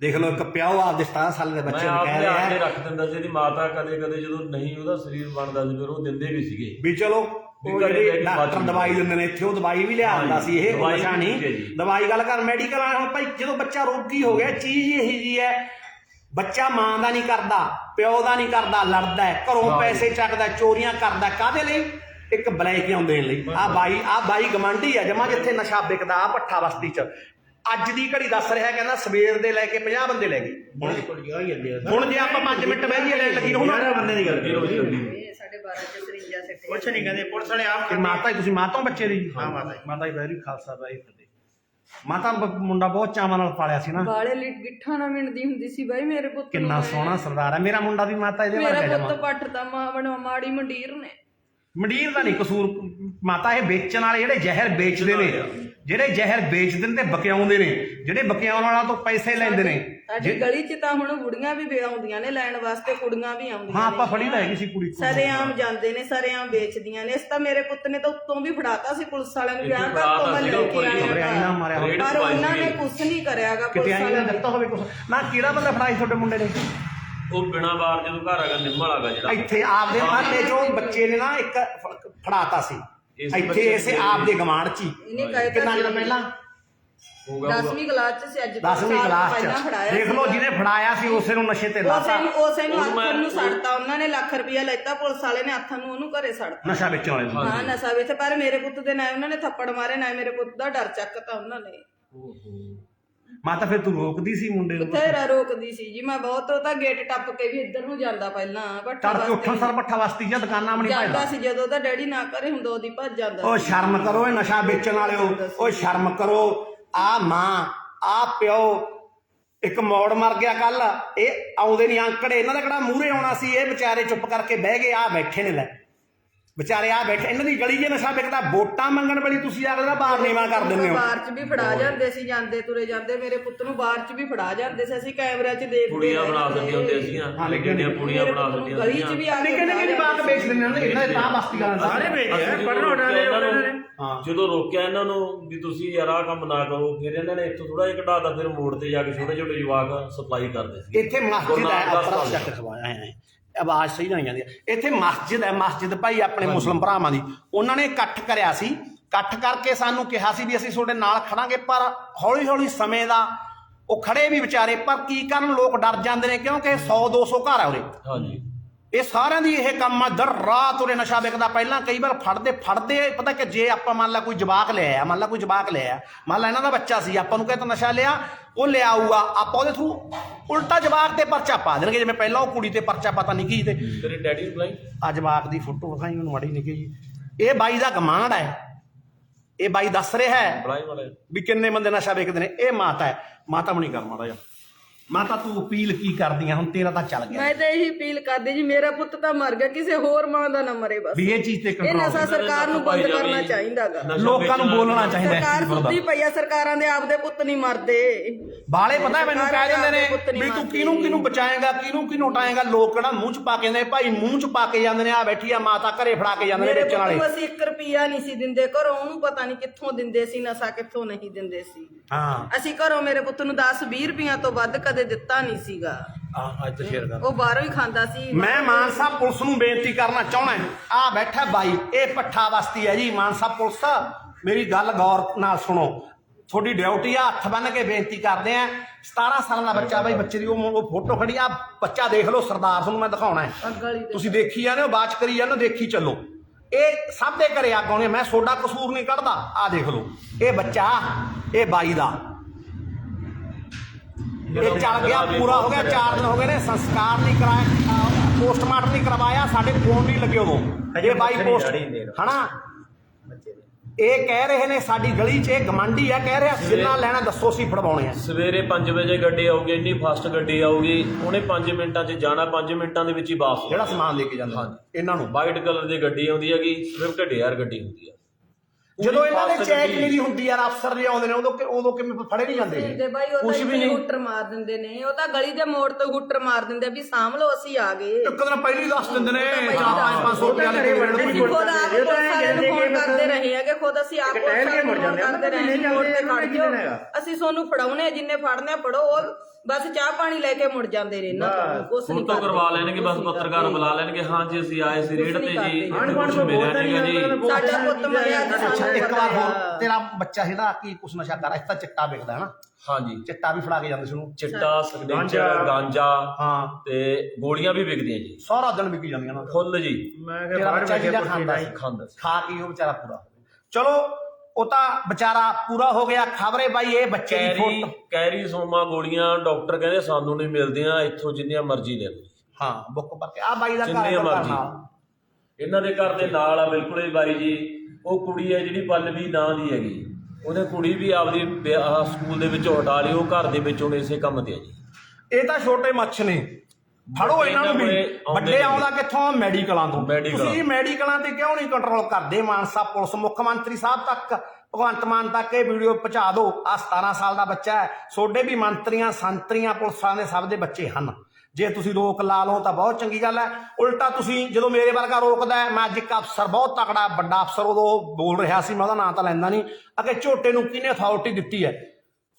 S1: ਦੇਖ ਲਓ ਇੱਕ ਪਿਓ ਆਪਦੇ 17 ਸਾਲ ਦੇ ਬੱਚੇ
S2: ਮੈਂ
S1: ਨੂੰ
S2: ਆਪ
S1: ਕਹਿ ਰਿਹਾ
S2: ਕੇ
S1: ਹੈ।
S2: ਰੱਖ ਦਿੰਦਾ ਸੀ ਇਹਦੀ ਮਾਤਾ ਕਦੇ ਕਦੇ ਜਦੋਂ ਨਹੀਂ ਉਹਦਾ ਸਰੀਰ ਬਣਦਾ ਸੀ ਫਿਰ ਉਹ ਦਿੰਦੇ ਵੀ ਸੀਗੇ।
S1: ਵੀ ਚਲੋ ਉਹ ਜਿਹੜੀ ਡਾਕਟਰ ਦਵਾਈ ਦਿੰਦੇ ਨੇ ਇੱਥੇ ਉਹ ਦਵਾਈ ਵੀ ਲਿਆ ਆਉਂਦਾ ਸੀ ਇਹ ਨਸ਼ਾ ਨਹੀਂ। ਦਵਾਈ ਗੱਲ ਕਰ ਮੈਡੀਕਲ ਵਾਲੇ ਹੁਣ ਭਾਈ ਜਦੋਂ ਬੱਚਾ ਰੋਗੀ ਹੋ ਗਿਆ ਚੀਜ਼ ਇਹੀ ਜੀ ਹੈ। ਬੱਚਾ ਮਾਂ ਦਾ ਨਹੀਂ ਕਰਦਾ ਪਿਓ ਦਾ ਨਹੀਂ ਕਰਦਾ ਲੜਦਾ ਘਰੋਂ। ਪੈਸੇ ਚੱਕਦਾ ਚੋਰੀਆਂ ਕਰਦਾ ਹੈ, ਕਾਹਦੇ ਲਈ? ਇੱਕ ਬਲੈਕ ਆਉਣ ਦੇਣ ਲਈ। ਆ ਬਾਈ ਆ ਬਾਈ ਗਮੰਡੀ ਆ ਜਮਾ ਜਿੱਥੇ ਨਸ਼ਾ ਵਿਕਦਾ ਆ ਭੱਠਾ ਬਸਤੀ ਚ। ਅੱਜ ਦੀ ਘੜੀ ਦੱਸ ਰਿਹਾ ਕਹਿੰਦਾ ਸਵੇਰ ਦੇ ਲੈ ਕੇ 50 ਬੰਦੇ ਲੈ ਗਏ। ਹੁਣ
S4: ਹੀ ਜਾਂਦੀ
S1: ਜੇ ਆਪਾਂ 5 ਮਿੰਟ ਬਹਿ ਜਾਈਏ ਲੈਣ ਲੱਗੀ ਰਹੂ ਨਾ।
S4: ਯਾਰਾਂ ਬੰਦੇ ਦੀ ਗੱਲ ਕਰੋ ਜੀ।
S3: ਇਹ ਸਾਡੇ 12 ਚ ਸਰਿੰਜਾ ਸਿੱਟੇ
S4: ਕੁਛ ਨਹੀਂ ਕਹਿੰਦੇ ਪੁਲਿਸ ਵਾਲੇ ਆਪ
S1: ਕਿ ਮਾਤਾ ਹੀ ਤੁਸੀਂ ਮਾਤਾ ਹੋ ਬੱਚੇ ਦੀ।
S4: ਹਾਂ, ਮਾਤਾ ਜੀ।
S1: ਮਾਤਾ ਹੀ ਵੈਰੀ ਖਾਲਸਾ ਬਾਈ ਫਤਿਹ। ਮਾਤਾ ਬ- ਮੁੰਡਾ ਬਹੁਤ ਚਾਵਾਂ ਨਾਲ ਪਾਲਿਆ ਸੀ ਨਾ।
S5: ਬਾਲੇ ਲਿਟ ਗਿੱਠਾ ਨਾ ਮਿਣਦੀ ਹੁੰਦੀ ਸੀ ਬਾਈ ਮੇਰੇ ਪੁੱਤ
S1: ਕਿੰਨਾ। ਸੋਹਣਾ ਸਰਦਾਰ ਹੈ। ਮੇਰਾ ਮੁੰਡਾ ਵੀ ਮਾਤਾ ਇਹਦੇ ਵਰਗਾ
S5: ਮੇਰਾ ਪੁੱਤ ਪੱਟਦਾ ਮਾਂ ਬਣਾ ਮਾੜੀ ਮੰਡੀਰ ਨੇ।
S1: ਮੰਡੀਰ ਦਾ ਨਹੀਂ ਕਸੂਰ। ਮਾਤਾ ਇਹ ਵੇਚਣ ਵਾਲੇ ਜਿਹੜੇ ਜ਼ਹਿਰ ਵੇਚਦੇ ਨੇ। ਜਿਹੜੇ ਜ਼ਹਿਰ ਵੇਚਦੇ ਨੇ ਤੇ ਬਕਿਆਉਂਦੇ ਨੇ ਜਿਹੜੇ ਬਕਿਆਉਣ ਵਾਲਾ ਤੋਂ ਪੈਸੇ ਲੈਂਦੇ ਨੇ
S5: ਸਾਡੀ ਗਲੀ 'ਚ ਤਾਂ ਹੁਣ ਬੁੜੀਆਂ ਵੀ ਵੇ ਆਉਂਦੀਆਂ ਨੇ ਲੈਣ ਵਾਸਤੇ ਕੁੜੀਆਂ ਵੀ ਆਉਂਦੀਆਂ
S1: ਹਾਂ ਆਪਾਂ। ਫੜੀ ਤਾਂ ਹੈਗੀ ਸੀ ਕੁੜੀ ਤੋਂ।
S5: ਸਰੇਆਮ ਜਾਂਦੇ ਨੇ ਸਰੇਆਮ ਵੇਚਦੀਆਂ ਨੇ ਇਸ ਤਾਂ ਮੇਰੇ ਪੁੱਤ ਨੇ ਤਾਂ ਉੱਤੋਂ ਵੀ ਫੜਾਤਾ ਸੀ ਪੁਲਿਸ ਵਾਲਿਆਂ ਨੂੰ ਵਿਆਹ ਤੋਂ
S2: ਫੜਾਤਾ
S5: ਮੈਂ ਲੈ ਕੇ
S1: ਮਾਰਿਆ।
S2: ਰੇਡ
S5: ਪਰ ਉਹਨਾਂ ਨੇ। ਕੁਝ ਨਹੀਂ ਕਰਿਆਗਾ
S1: ਕਿਤੇ
S5: ਪੁਲਿਸ
S1: ਆਈ ਨਾ
S5: ਵਾਲਿਆਂ ਨੇ
S1: ਦਿੱਤਾ ਹੋਵੇ ਕੁਛ ਨਾ ਕਿਹੜਾ ਬੰਦਾ ਫੜਾਈ ਤੁਹਾਡੇ ਮੁੰਡੇ ਨੇ
S2: ਉਹ ਬਿਨਾ ਬਾਰ ਜਦੋਂ ਘਰ ਆਗਾ ਨਿੰਮਲ ਆਗਾ ਜਿਹੜਾ
S1: ਇੱਥੇ ਆਪਦੇ ਮਹੱਲੇ ਚੋਂ ਬੱਚੇ ਨੇ ਨਾ ਇੱਕ ਫ- ਫੜਾਤਾ ਸੀ ਇੱਥੇ ਇਸੇ
S2: ਨੇ
S1: ਆਪਦੇ ਗਮਾਂਡ ਚ ਹੀ।
S5: ਇਹਨੇ ਕਹੇ
S1: ਕਿੰਨਾ ਚਿਰ ਪਹਿਲਾਂ?
S2: ਹੋਊਗਾ
S3: 10ਵੀਂ ਕਲਾਸ ਚ ਸੀ ਅੱਜ ਤੋਂ
S1: 10ਵੀਂ
S3: ਸਾਲ
S1: ਕਲਾਸ
S3: ਪਹਿਲਾਂ
S1: ਚ।
S3: ਫੜਾਇਆ
S1: ਦੇਖ ਲਓ
S3: ਸੀਗਾ।
S1: ਜਿਹਨੇ ਫੜਾਇਆ ਸੀ ਉਸੇ ਨੂੰ ਨਸ਼ੇ ਤੇ
S5: ਉਸੇ
S1: ਲਾਤਾ
S5: ਨੂੰ ਉਸੇ ਨੂੰ
S2: ਉਹਨੂੰ
S5: ਨੂੰ ਸੜਤਾ। ਉਹਨਾਂ ਨੇ ਲੱਖ ਰੁਪਇਆ ਲੈਤਾ ਪੁਲਿਸ ਵਾਲੇ ਨੇ ਹੱਥਾਂ ਨੂੰ ਉਹਨੂੰ ਘਰੇ ਸੜਤਾ।
S1: ਨਸ਼ਾ ਵੇਚਣ ਵਾਲੇ ਨੂੰ।
S5: ਹਾਂ ਨਸ਼ਾ ਵਿੱਚ ਪਰ ਮੇਰੇ ਪੁੱਤ ਦੇ ਨਾ ਉਹਨਾਂ ਨੇ ਥੱਪੜ ਮਾਰੇ ਨਾ ਮੇਰੇ ਪੁੱਤ ਦਾ ਡਰ ਚੱਕਤਾ ਉਹਨਾਂ ਨੇ।
S1: ਮਾਤਾ ਫਿਰ ਤੂੰ ਰੋਕਦੀ ਸੀ ਮੁੰਡੇ ਨੂੰ?
S5: ਬਥੇਰਾ ਰੋਕਦੀ ਸੀ ਜੀ ਮੈਂ ਬਹੁਤ ਉਹ ਤਾਂ ਗੇਟ ਟੱਪ ਕੇ ਵੀ ਇੱਧਰ ਨੂੰ ਜਾਂਦਾ ਪਹਿਲਾਂ ਬਟ
S1: ਤੜਕੇ ਉੱਠਣ ਸਰ ਪੱਠਾ ਵਸਤੀ ਜਾਂ ਦੁਕਾਨਾਂ ਬਣੀ
S5: ਜਾਂਦਾ ਸੀ ਜਦੋਂ ਉਹਦਾ ਡੈਡੀ ਨਾ ਕਰੇ ਹੁੰਦਾ ਉਹਦੀ ਭੱਜ ਜਾਂਦਾ
S1: ਉਹ ਸ਼ਰਮ ਕਰੋ ਇਹ ਨਸ਼ਾ ਵੇਚਣ ਵਾਲਿਓ ਉਹ ਸ਼ਰਮ ਕਰੋ। ਆ ਮਾਂ ਆ ਪਿਓ ਇੱਕ ਮੌੜ ਮਰ ਗਿਆ ਕੱਲ ਇਹ ਆਉਂਦੇ ਨਹੀਂ ਅੰਕੜੇ ਇਹਨਾਂ ਦਾ ਕਿਹੜਾ ਮੂਹਰੇ ਆਉਣਾ ਸੀ ਇਹ ਵਿਚਾਰੇ ਚੁੱਪ ਕਰਕੇ ਬਹਿ ਗਏ ਆ ਬੈਠੇ ਨੇ ਲੈ। ਵਿਚਾਰੇ ਆ ਬੈਠੇ ਇਹਨਾਂ ਦੀ ਗਲੀ 'ਚ ਨਸ਼ਾ ਵਿਕਦਾ ਵੋਟਾਂ ਮੰਗਣ ਵੇਲੇ ਤੁਸੀਂ ਅਗਲੇ ਦਾ ਬਾਹਰ ਨੀਵਾ ਕਰ ਦਿੰਦੇ ਹੋ।
S5: ਬਾਹਰ ਚ ਵੀ ਫੜਾ ਜਾਂਦੇ ਸੀ ਜਾਂਦੇ ਤੁਰੇ ਜਾਂਦੇ ਮੇਰੇ ਪੁੱਤ ਨੂੰ ਬਾਹਰ ਚ ਵੀ ਫੜਾ ਜਾਂਦੇ ਸੀ ਅਸੀਂ ਕੈਮਰਾ 'ਚ ਦੇਖਦੇ
S2: ਕੁੜੀਆਂ ਬਣਾ ਦਿੰਦੀਆਂ ਹੁੰਦੀਆਂ ਸੀਗੀਆਂ
S1: ਹਾਂ, ਲੇਕਿਨ
S2: ਕੁੜੀਆਂ
S5: ਮੇਰੇ
S2: ਬਣਾ
S5: ਨੂੰ
S2: ਦਿੰਦੀਆਂ
S5: ਗਲੀ 'ਚ ਵੀ ਆ ਕੇ
S1: ਨਿੱਕੇ ਨਿੱਕੇ ਜਵਾਕ ਵੇਚ ਦਿੰਦੇ ਨੇ ਇਹਨਾਂ ਦੇ ਤਾਂ ਬਸਤੀ ਦਾ
S4: ਸਾਰੇ
S2: ਰੋਕਿਆ ਇਹਨਾਂ
S4: ਉਹਨਾਂ ਨੇ
S2: ਨੂੰ।
S1: ਹਾਂ।
S2: ਜਦੋਂ ਰੋਕਿਆ ਇਹਨਾਂ ਨੂੰ ਵੀ ਤੁਸੀਂ ਯਾਰ ਆਹ ਕੰਮ ਨਾ ਕਰੋ ਫਿਰ ਇਹਨਾਂ ਨੇ ਇੱਥੋਂ ਥੋੜਾ ਜਿਹਾ ਘਟਾਤਾ ਫਿਰ ਮੋੜ ਤੇ ਜਾ ਕੇ ਛੋਟੇ ਛੋਟੇ ਜਵਾਕ ਸਪਲਾਈ ਕਰਦੇ ਸੀ
S1: ਇੱਥੇ ਮਸਜਿਦ ਹੈ ਚੱਕ ਖਵਾਇਆ ਹੈ। ਆਵਾਜ਼ ਸਹੀ ਨਹੀਂ ਜਾਂਦੀ ਹੈ। ਇੱਥੇ ਮਸਜਿਦ ਹੈ ਮਸਜਿਦ ਭਾਈ ਆਪਣੇ ਮੁਸਲਮ ਭਰਾਵਾਂ ਦੀ। ਉਹਨਾਂ ਨੇ ਇਕੱਠ ਕਰਿਆ ਸੀ। ਇਕੱਠ ਕਰਕੇ ਸਾਨੂੰ ਕਿਹਾ ਸੀ ਵੀ ਅਸੀਂ ਤੁਹਾਡੇ ਨਾਲ ਖੜਾਂਗੇ ਪਰ ਹੌਲੀ ਹੌਲੀ ਸਮੇਂ ਦਾ ਉਹ ਖੜੇ ਵੀ ਵਿਚਾਰੇ। ਪਰ ਕੀ ਕਰਨ? ਲੋਕ ਡਰ ਜਾਂਦੇ ਨੇ ਕਿਉਂਕਿ 100 200 ਘਰ ਆ ਉਰੇ।
S2: ਹਾਂਜੀ।
S1: ਇਹ ਸਾਰਿਆਂ ਦੀ ਇਹ ਕੰਮ ਆ। ਦਰ ਰਾਤ ਉਰੇ ਨਸ਼ਾ ਵਿਕਦਾ। ਪਹਿਲਾਂ ਕਈ ਵਾਰ ਫੜਦੇ ਫੜਦੇ ਪਤਾ ਕਿ ਜੇ ਆਪਾਂ ਮੰਨ ਲਾ ਕੋਈ ਜਵਾਕ ਲੈ ਆਇਆ ਮੰਨ ਲਾ ਕੋਈ ਜਵਾਕ ਲੈ ਆਇਆ ਮੰਨ ਲਾ ਇਹਨਾਂ ਦਾ ਬੱਚਾ ਸੀ ਆਪਾਂ ਨੂੰ ਕਹਿੰਦਾ ਨਸ਼ਾ ਲਿਆ ਉਹ ਲਿਆਊਗਾ ਆਪਾਂ ਉਹਦੇ ਥਰੂ ਉਲਟਾ ਜਵਾਕ ਤੇ ਪਰਚਾ ਪਾ ਦੇਣਗੇ। ਜਿਵੇਂ ਪਹਿਲਾਂ ਉਹ ਕੁੜੀ ਤੇ ਪਰਚਾ ਪਤਾ ਨਹੀਂ ਕੀ ਤੇ।
S2: ਤੇਰੇ ਡੈਡੀ ਨੂੰ ਬੁਲਾਈ?
S1: ਆ ਜਵਾਕ ਦੀ ਫੋਟੋ ਵਿਖਾਈ ਮੈਨੂੰ ਮੜੀ ਨਿੱਕੀ ਜੀ ਇਹ ਬਾਈ ਦਾ ਗਮਾਂਡ ਹੈ ਇਹ ਬਾਈ ਦੱਸ ਰਿਹਾ ਹੈ ਵੀ ਕਿੰਨੇ ਬੰਦੇ ਨਸ਼ਾ ਵੇਚਦੇ ਨੇ। ਇਹ ਮਾਤਾ ਹੈ। ਮਾਤਾ ਬਣੀ ਕਰ ਮਾੜਾ ਜਿਹਾ। ਮਾਤਾ ਤੂੰ ਅਪੀਲ ਕੀ ਕਰਦੀ ਆ? ਹੁਣ ਤੇਰਾ ਤਾਂ ਚੱਲ ਗਿਆ।
S5: ਮੈਂ ਤਾਂ ਇਹੀ ਅਪੀਲ ਕਰਦੀ ਜੀ ਮੇਰਾ ਪੁੱਤ ਤਾਂ ਮਰ ਗਿਆ ਕਿਸੇ ਹੋਰ ਮਾਂ ਦਾ ਨਾ ਮਰੇ ਬਸ।
S1: ਵੀ ਇਹ ਚੀਜ਼ ਤੇ
S5: ਇਹ
S1: ਕੰਟਰੋਲ
S5: ਨਸ਼ਾ ਸਰਕਾਰ ਨੂੰ ਬੰਦ ਕਰਨਾ ਚਾਹੀਦਾਗਾ।
S1: ਲੋਕਾਂ ਨੂੰ ਬੋਲਣਾ ਚਾਹੀਦਾ। ਹੈ
S5: ਸਰਕਾਰ
S1: ਚੀਜ਼।
S5: ਸੁੱਤੀ ਪਈ ਆ ਸਰਕਾਰਾਂ ਦੇ ਆਪਦੇ ਪੁੱਤ ਨਹੀਂ ਮਰਦੇ।
S1: ਬਾਲੇ ਪਤਾ ਹੈ ਮੈਨੂੰ ਕਹਿ ਦਿੰਦੇ ਨੇ ਵੀ ਤੂੰ। ਕਿਹਨੂੰ ਕਿਹਨੂੰ ਬਚਾਏਗਾ ਕਿਹਨੂੰ ਕਿਹਨੂੰ ਉਟਾਏਗਾ ਲੋਕ ਕਿਹੜਾ ਮੂੰਹ ਚ ਪਾ ਕੇ ਜਾਂਦੇ ਨੇ, ਭਾਈ ਮੂੰਹ ਚ ਪਾ ਕੇ ਜਾਂਦੇ ਨੇ ਆ ਬੈਠੀ ਆ ਮਾਤਾ ਘਰੇ ਫੜਾ ਕੇ ਜਾਂਦੇ ਨੇ
S5: ਮੇਰੇ
S1: ਵੇਚਣ
S5: ਪੁੱਤ ਨੂੰ
S1: ਵਾਲੇ।
S5: ਅਸੀਂ 1 ਰੁਪਿਆ ਨਹੀਂ ਸੀ ਦਿੰਦੇ ਘਰੋਂ ਉਹਨੂੰ ਪਤਾ ਨਹੀਂ ਕਿੱਥੋਂ ਦਿੰਦੇ ਸੀ ਨਸ਼ਾ ਕਿੱਥੋਂ ਨਹੀਂ ਦਿੰਦੇ ਸੀ।
S1: ਹਾਂ।
S5: ਅਸੀਂ ਘਰੋਂ ਮੇਰੇ ਪੁੱਤ ਨੂੰ 10 20 ਰੁਪਈਆ ਤੋਂ ਵੱਧ ਕਦੇ ਦਿੱਤਾ ਨਹੀਂ ਸੀਗਾ।
S1: ਆ ਅੱਜ ਤਾਂ ਸ਼ੇਅਰ ਕਰ।
S5: ਉਹ ਬਾਹਰੋਂ ਹੀ ਖਾਂਦਾ ਸੀ।
S1: ਮੈਂ ਮਾਨਸਾ ਪੁਲਿਸ ਨੂੰ ਬੇਨਤੀ ਕਰਨਾ ਚਾਹਣਾ ਆ ਬੈਠਾ ਬਾਈ ਇਹ ਪੱਠਾ ਬਸਤੀ ਹੈ ਜੀ ਮਾਨਸਾ ਪੁਲਿਸ। ਮੇਰੀ ਗੱਲ ਗੌਰ ਨਾਲ ਸੁਣੋ। ਤੁਹਾਡੀ ਡਿਊਟੀ ਆ ਹੱਥ ਬੰਨ ਕੇ ਬੇਨਤੀ ਕਰਦੇ ਆ 17 ਸਾਲਾਂ ਦਾ ਬੱਚਾ ਬਾਈ ਬੱਚੇ ਦੀ ਉਹ ਉਹ ਫੋਟੋ ਖੜੀ ਆ। ਬੱਚਾ ਦੇਖ ਲਓ ਸਰਦਾਰ ਤੁਹਾਨੂੰ ਮੈਂ ਦਿਖਾਉਣਾ ਹੈ। ਤੁਸੀਂ ਦੇਖੀ ਜਾਂਦੇ ਹੋ ਬਾਤ ਕਰੀ ਜਾਂਦੇ ਹੋ ਦੇਖੀ ਚੱਲੋ। ਇਹ ਸਭ ਦੇ ਘਰੇ ਆਉਣੀ ਹੈ, ਮੈਂ ਸੋਡਾ ਕਸੂਰ ਨਹੀਂ ਕੱਢਦਾ। ਆ ਦੇਖ ਲਓ। ਇਹ ਬੱਚਾ ਇਹ ਬਾਈ ਦਾ। ਇਹ ਚੱਲ ਗਿਆ ਪੂਰਾ ਹੋ ਗਿਆ 4 ਦਿਨ ਹੋ ਗਏ ਨੇ ਸੰਸਕਾਰ ਨਹੀਂ ਕਰਾਇਆ ਪੋਸਟਮਾਰਟਮ ਨਹੀਂ ਕਰਵਾਇਆ ਸਾਡੇ ਫੋਨ ਨਹੀਂ ਲੱਗੇ ਉਦੋਂ।
S4: ਹਜੇ
S1: ਇਹ ਬਾਈ ਪੋਸਟ। ਹਨਾ? ਇਹ ਕਹਿ ਰਹੇ ਨੇ ਸਾਡੀ ਗਲੀ 'ਚ ਇਹ ਗਮੰਡੀ ਆ ਕਹਿ ਰਿਹਾ ਜਿੰਨਾ ਲੈਣਾ ਦੱਸੋ ਅਸੀਂ ਫੜਵਾਉਣੇ ਆ।
S2: ਸਵੇਰੇ 5 ਵਜੇ ਗੱਡੀ ਆਊਗੀ ਇੰਨੀ ਫਾਸਟ ਗੱਡੀ ਆਊਗੀ ਉਹਨੇ 5 ਮਿੰਟਾਂ 'ਚ ਜਾਣਾ 5 ਮਿੰਟਾਂ ਦੇ ਵਿੱਚ ਹੀ ਵਾਪਸ।
S1: ਜਿਹੜਾ ਸਮਾਨ ਲੈ ਕੇ ਜਾਂਦਾ। ਇਹਨਾਂ ਨੂੰ।
S2: ਵਾਈਟ ਕਲਰ ਦੀ ਗੱਡੀ ਆਉਂਦੀ ਹੈਗੀ ਸਵਿਫਟ ਡੇਅਰ ਗੱਡੀ ਹੁੰਦੀ ਆ।
S1: ਜਦੋਂ ਇਹਨਾਂ ਦੇ ਚੈੱਕ ਨਹੀਂ ਦੀ ਹੁੰਦੀ ਯਾਰ ਅਫਸਰ ਜੇ ਆਉਂਦੇ ਨੇ ਉਦੋਂ ਕਿ- ਉਦੋਂ ਕਿਵੇਂ ਫੜੇ ਨਹੀਂ ਜਾਂਦੇ
S5: ਦਿੰਦੇ ਬਾਈ ਉਹ
S1: ਕੁਛ
S5: ਤਾਂ
S1: ਵੀ ਨਹੀਂ।
S5: ਮਾਰ ਦਿੰਦੇ ਨੇ। ਉਹ ਤਾਂ ਗਲੀ ਦੇ ਮੋੜ ਤੋਂ ਹੁੱਟਰ ਮਾਰ ਦਿੰਦੇ ਵੀ ਸਾਂਭ ਲਓ ਅਸੀਂ ਆ ਗਏ।
S1: ਇੱਕ ਦਿਨ ਪਹਿਲੀ ਦੱਸ ਦਿੰਦੇ ਨੇ ਚਾਰ
S5: ਦੱਸ
S1: ਪੰਜ ਪੰਜ ਸੌ ਰੁਪਏ ਵਾਲੇ ਕੋਲ
S5: ਅਸੀਂ ਖੁਦ ਆਪ
S4: ਇਹ ਤਾਂ
S5: ਪੁਲਿਸ ਵਾਲਿਆਂ ਨੂੰ
S4: ਕਹਿੰਦੇ
S5: ਫੋਨ
S4: ਕਿ
S5: ਕਰਦੇ ਰਹੇ ਹੈਗੇ ਖੁਦ ਅਸੀਂ ਆਪ
S4: ਇੱਕ ਟਹਿਲ ਕੇ
S5: ਵਾਲਿਆਂ ਨੂੰ
S4: ਮੁੜ
S5: ਫੋਨ
S4: ਜਾਂਦੇ ਆ,
S5: ਕਰਦੇ ਰਹੇ
S4: ਜਿੰਨੇ
S5: ਮੋੜ ਤੇ ਖੜ
S4: ਨੇ,
S5: ਜਾਓ।
S4: ਹੈਗਾ।
S5: ਅਸੀਂ ਤੁਹਾਨੂੰ ਫੜਾਉਨੇ ਆ, ਜਿੰਨੇ ਫੜਨੇ ਆ, ਫੜੋ। ਉਹ ਬਸ ਚਾਹ ਪਾਣੀ ਲੈ ਕੇ ਮੁੜ ਜਾਂਦੇ ਨੇ ਇਹਨਾਂ ਤੋਂ। ਕੁਛ ਨਹੀਂ
S2: ਫੋਟੋ
S5: ਕਰਦੇ।
S2: ਕਰਵਾ ਲੈਣਗੇ ਬਸ ਪੱਤਰਕਾਰ। ਬੁਲਾ ਲੈਣਗੇ। ਹਾਂ ਜੀ ਅਸੀਂ ਆਏ ਸੀ ਰੇਡ ਤੇ ਜੀ
S4: ਕੋਈ
S2: ਮਿਲਿਆ
S4: ਬੋਲਦਾ ਨਹੀਂ,
S2: ਜੀ।
S5: ਸਾਡਾ ਪੁੱਤ ਮਰਿਆ ਅੱਜ
S1: ਅੱਛਾ
S5: ਸਾਨੂੰ
S1: ਇੱਕ ਵਾਰ ਹੋਰ। ਤੇਰਾ ਬੱਚਾ ਜਿਹੜਾ ਕੀ ਕੁਛ ਨਸ਼ਾ ਕਰ ਤਾਂ ਚਿੱਟਾ ਵਿਕਦਾ ਹੈ ਨਾ।
S2: ਹਾਂ ਜੀ।
S1: ਚਿੱਟਾ ਵੀ ਫੜਾ ਕੇ ਜਾਂਦੇ ਸੀ ਉਹਨੂੰ।
S2: ਚਿੱਟਾ ਸਿਗਨੇਚਰ
S4: ਗਾਂਜਾ।
S1: ਹਾਂ।
S2: ਤੇ ਗੋਲੀਆਂ ਵੀ ਵਿਕਦੀਆਂ ਜੀ।
S1: ਸਾਰਾ ਦਿਨ ਵਿਕੀ ਜਾਂਦੀਆਂ ਨਾ।
S2: ਫੁੱਲ ਜੀ।
S4: ਮੈਂ ਕਿਹਾ ਬਾਹਰ
S1: ਜਿਹੜਾ
S4: ਪੁੱਛੀ
S1: ਖਾਂਦਾ
S4: ਨਹੀਂ
S1: ਸੀ
S2: ਖਾਂਦਾ ਸੀ।
S1: ਖਾ ਕੇ ਉਹ ਵਿਚਾਰਾ ਪੂਰਾ ਚਲੋ ਉਹ ਤਾਂ ਵਿਚਾਰਾ ਪੂਰਾ ਹੋ ਗਿਆ ਖਬਰੇ ਬਾਈ ਇਹ ਬੱਚੇ ਦੀ
S2: ਕੈਰੀ
S1: ਫੋਟੋ
S2: ਕੈਰੀ ਸੋਮਾ ਗੋਲੀਆਂ ਡਾਕਟਰ ਕਹਿੰਦੇ ਸਾਨੂੰ ਨਹੀਂ ਮਿਲਦੀਆਂ ਇੱਥੋਂ ਜਿੰਨੀਆਂ ਮਰਜ਼ੀ ਲੈ ਲਓ।
S1: ਹਾਂ ਬੁੱਕ ਪਰ ਆ ਬਾਈ ਦਾ ਘਰ
S2: ਜਿੰਨੀਆਂ
S1: ਦਾ
S2: ਮਰਜ਼ੀ।
S1: ਨਾਲ
S2: ਇਹਨਾਂ ਦੇ ਘਰ ਦੇ ਨਾਲ ਆ ਬਿਲਕੁਲ ਹੀ ਬਾਈ ਜੀ ਉਹ ਕੁੜੀ ਹੈ ਜਿਹੜੀ ਪੱਲਵੀ ਨਾਂ ਦੀ ਹੈਗੀ। ਉਹਨੇ ਕੁੜੀ ਵੀ ਆਪਦੀ ਵਿਆਹ- ਸਕੂਲ ਦੇ ਵਿੱਚੋਂ ਹਟਾ ਲਈ ਉਹ ਘਰ ਦੇ ਵਿੱਚ ਹੁਣ ਇਸੇ ਕੰਮ ਤੇ ਹੈ ਜੀ।
S1: ਇਹ ਤਾਂ ਛੋਟੇ ਮੱਛ ਨੇ। ਫੜੋ ਇਹਨਾਂ ਨੂੰ ਵੀ। ਵੱਡੇ। ਆਉਂਦਾ ਕਿੱਥੋਂ? ਮੈਡੀਕਲਾਂ ਤੋਂ। ਤੁਸੀਂ ਮੈਡੀਕਲਾਂ ਤੇ ਕਿਉਂ ਨਹੀਂ ਕੰਟਰੋਲ ਕਰਦੇ? ਮਾਨਸਾ ਪੁਲਿਸ ਮੁੱਖ ਮੰਤਰੀ ਸਾਹਿਬ ਤੱਕ। ਭਗਵੰਤ ਮਾਨ ਤੱਕ ਇਹ ਵੀਡੀਓ ਪਹੁੰਚਾ ਦਿਓ। ਆ 17 ਸਾਲ ਦਾ ਬੱਚਾ ਹੈ। ਸੋਡੇ ਵੀ ਮੰਤਰੀਆਂ ਸੰਤਰੀਆਂ ਪੁਲਿਸਾਂ ਦੇ ਸਭ ਦੇ ਬੱਚੇ ਹਨ। ਜੇ ਤੁਸੀਂ ਰੋਕ ਲਾ ਲਓ ਤਾਂ ਬਹੁਤ ਚੰਗੀ ਗੱਲ ਹੈ। ਉਲਟਾ ਤੁਸੀਂ ਜਦੋਂ ਮੇਰੇ ਵਰਗਾ ਰੋਕਦਾ ਮੈਂ ਅੱਜ ਇੱਕ ਅਫਸਰ ਬਹੁਤ ਤਕੜਾ ਵੱਡਾ ਅਫਸਰ ਉਦੋਂ ਬੋਲ ਰਿਹਾ ਸੀ ਮੈਂ ਉਹਦਾ ਨਾਂ ਤਾਂ ਲੈਂਦਾ ਨਹੀਂ। ਅਗੇ ਝੋਟੇ ਨੂੰ ਕਿਹਨੇ ਅਥਾਰਟੀ ਦਿੱਤੀ ਹੈ?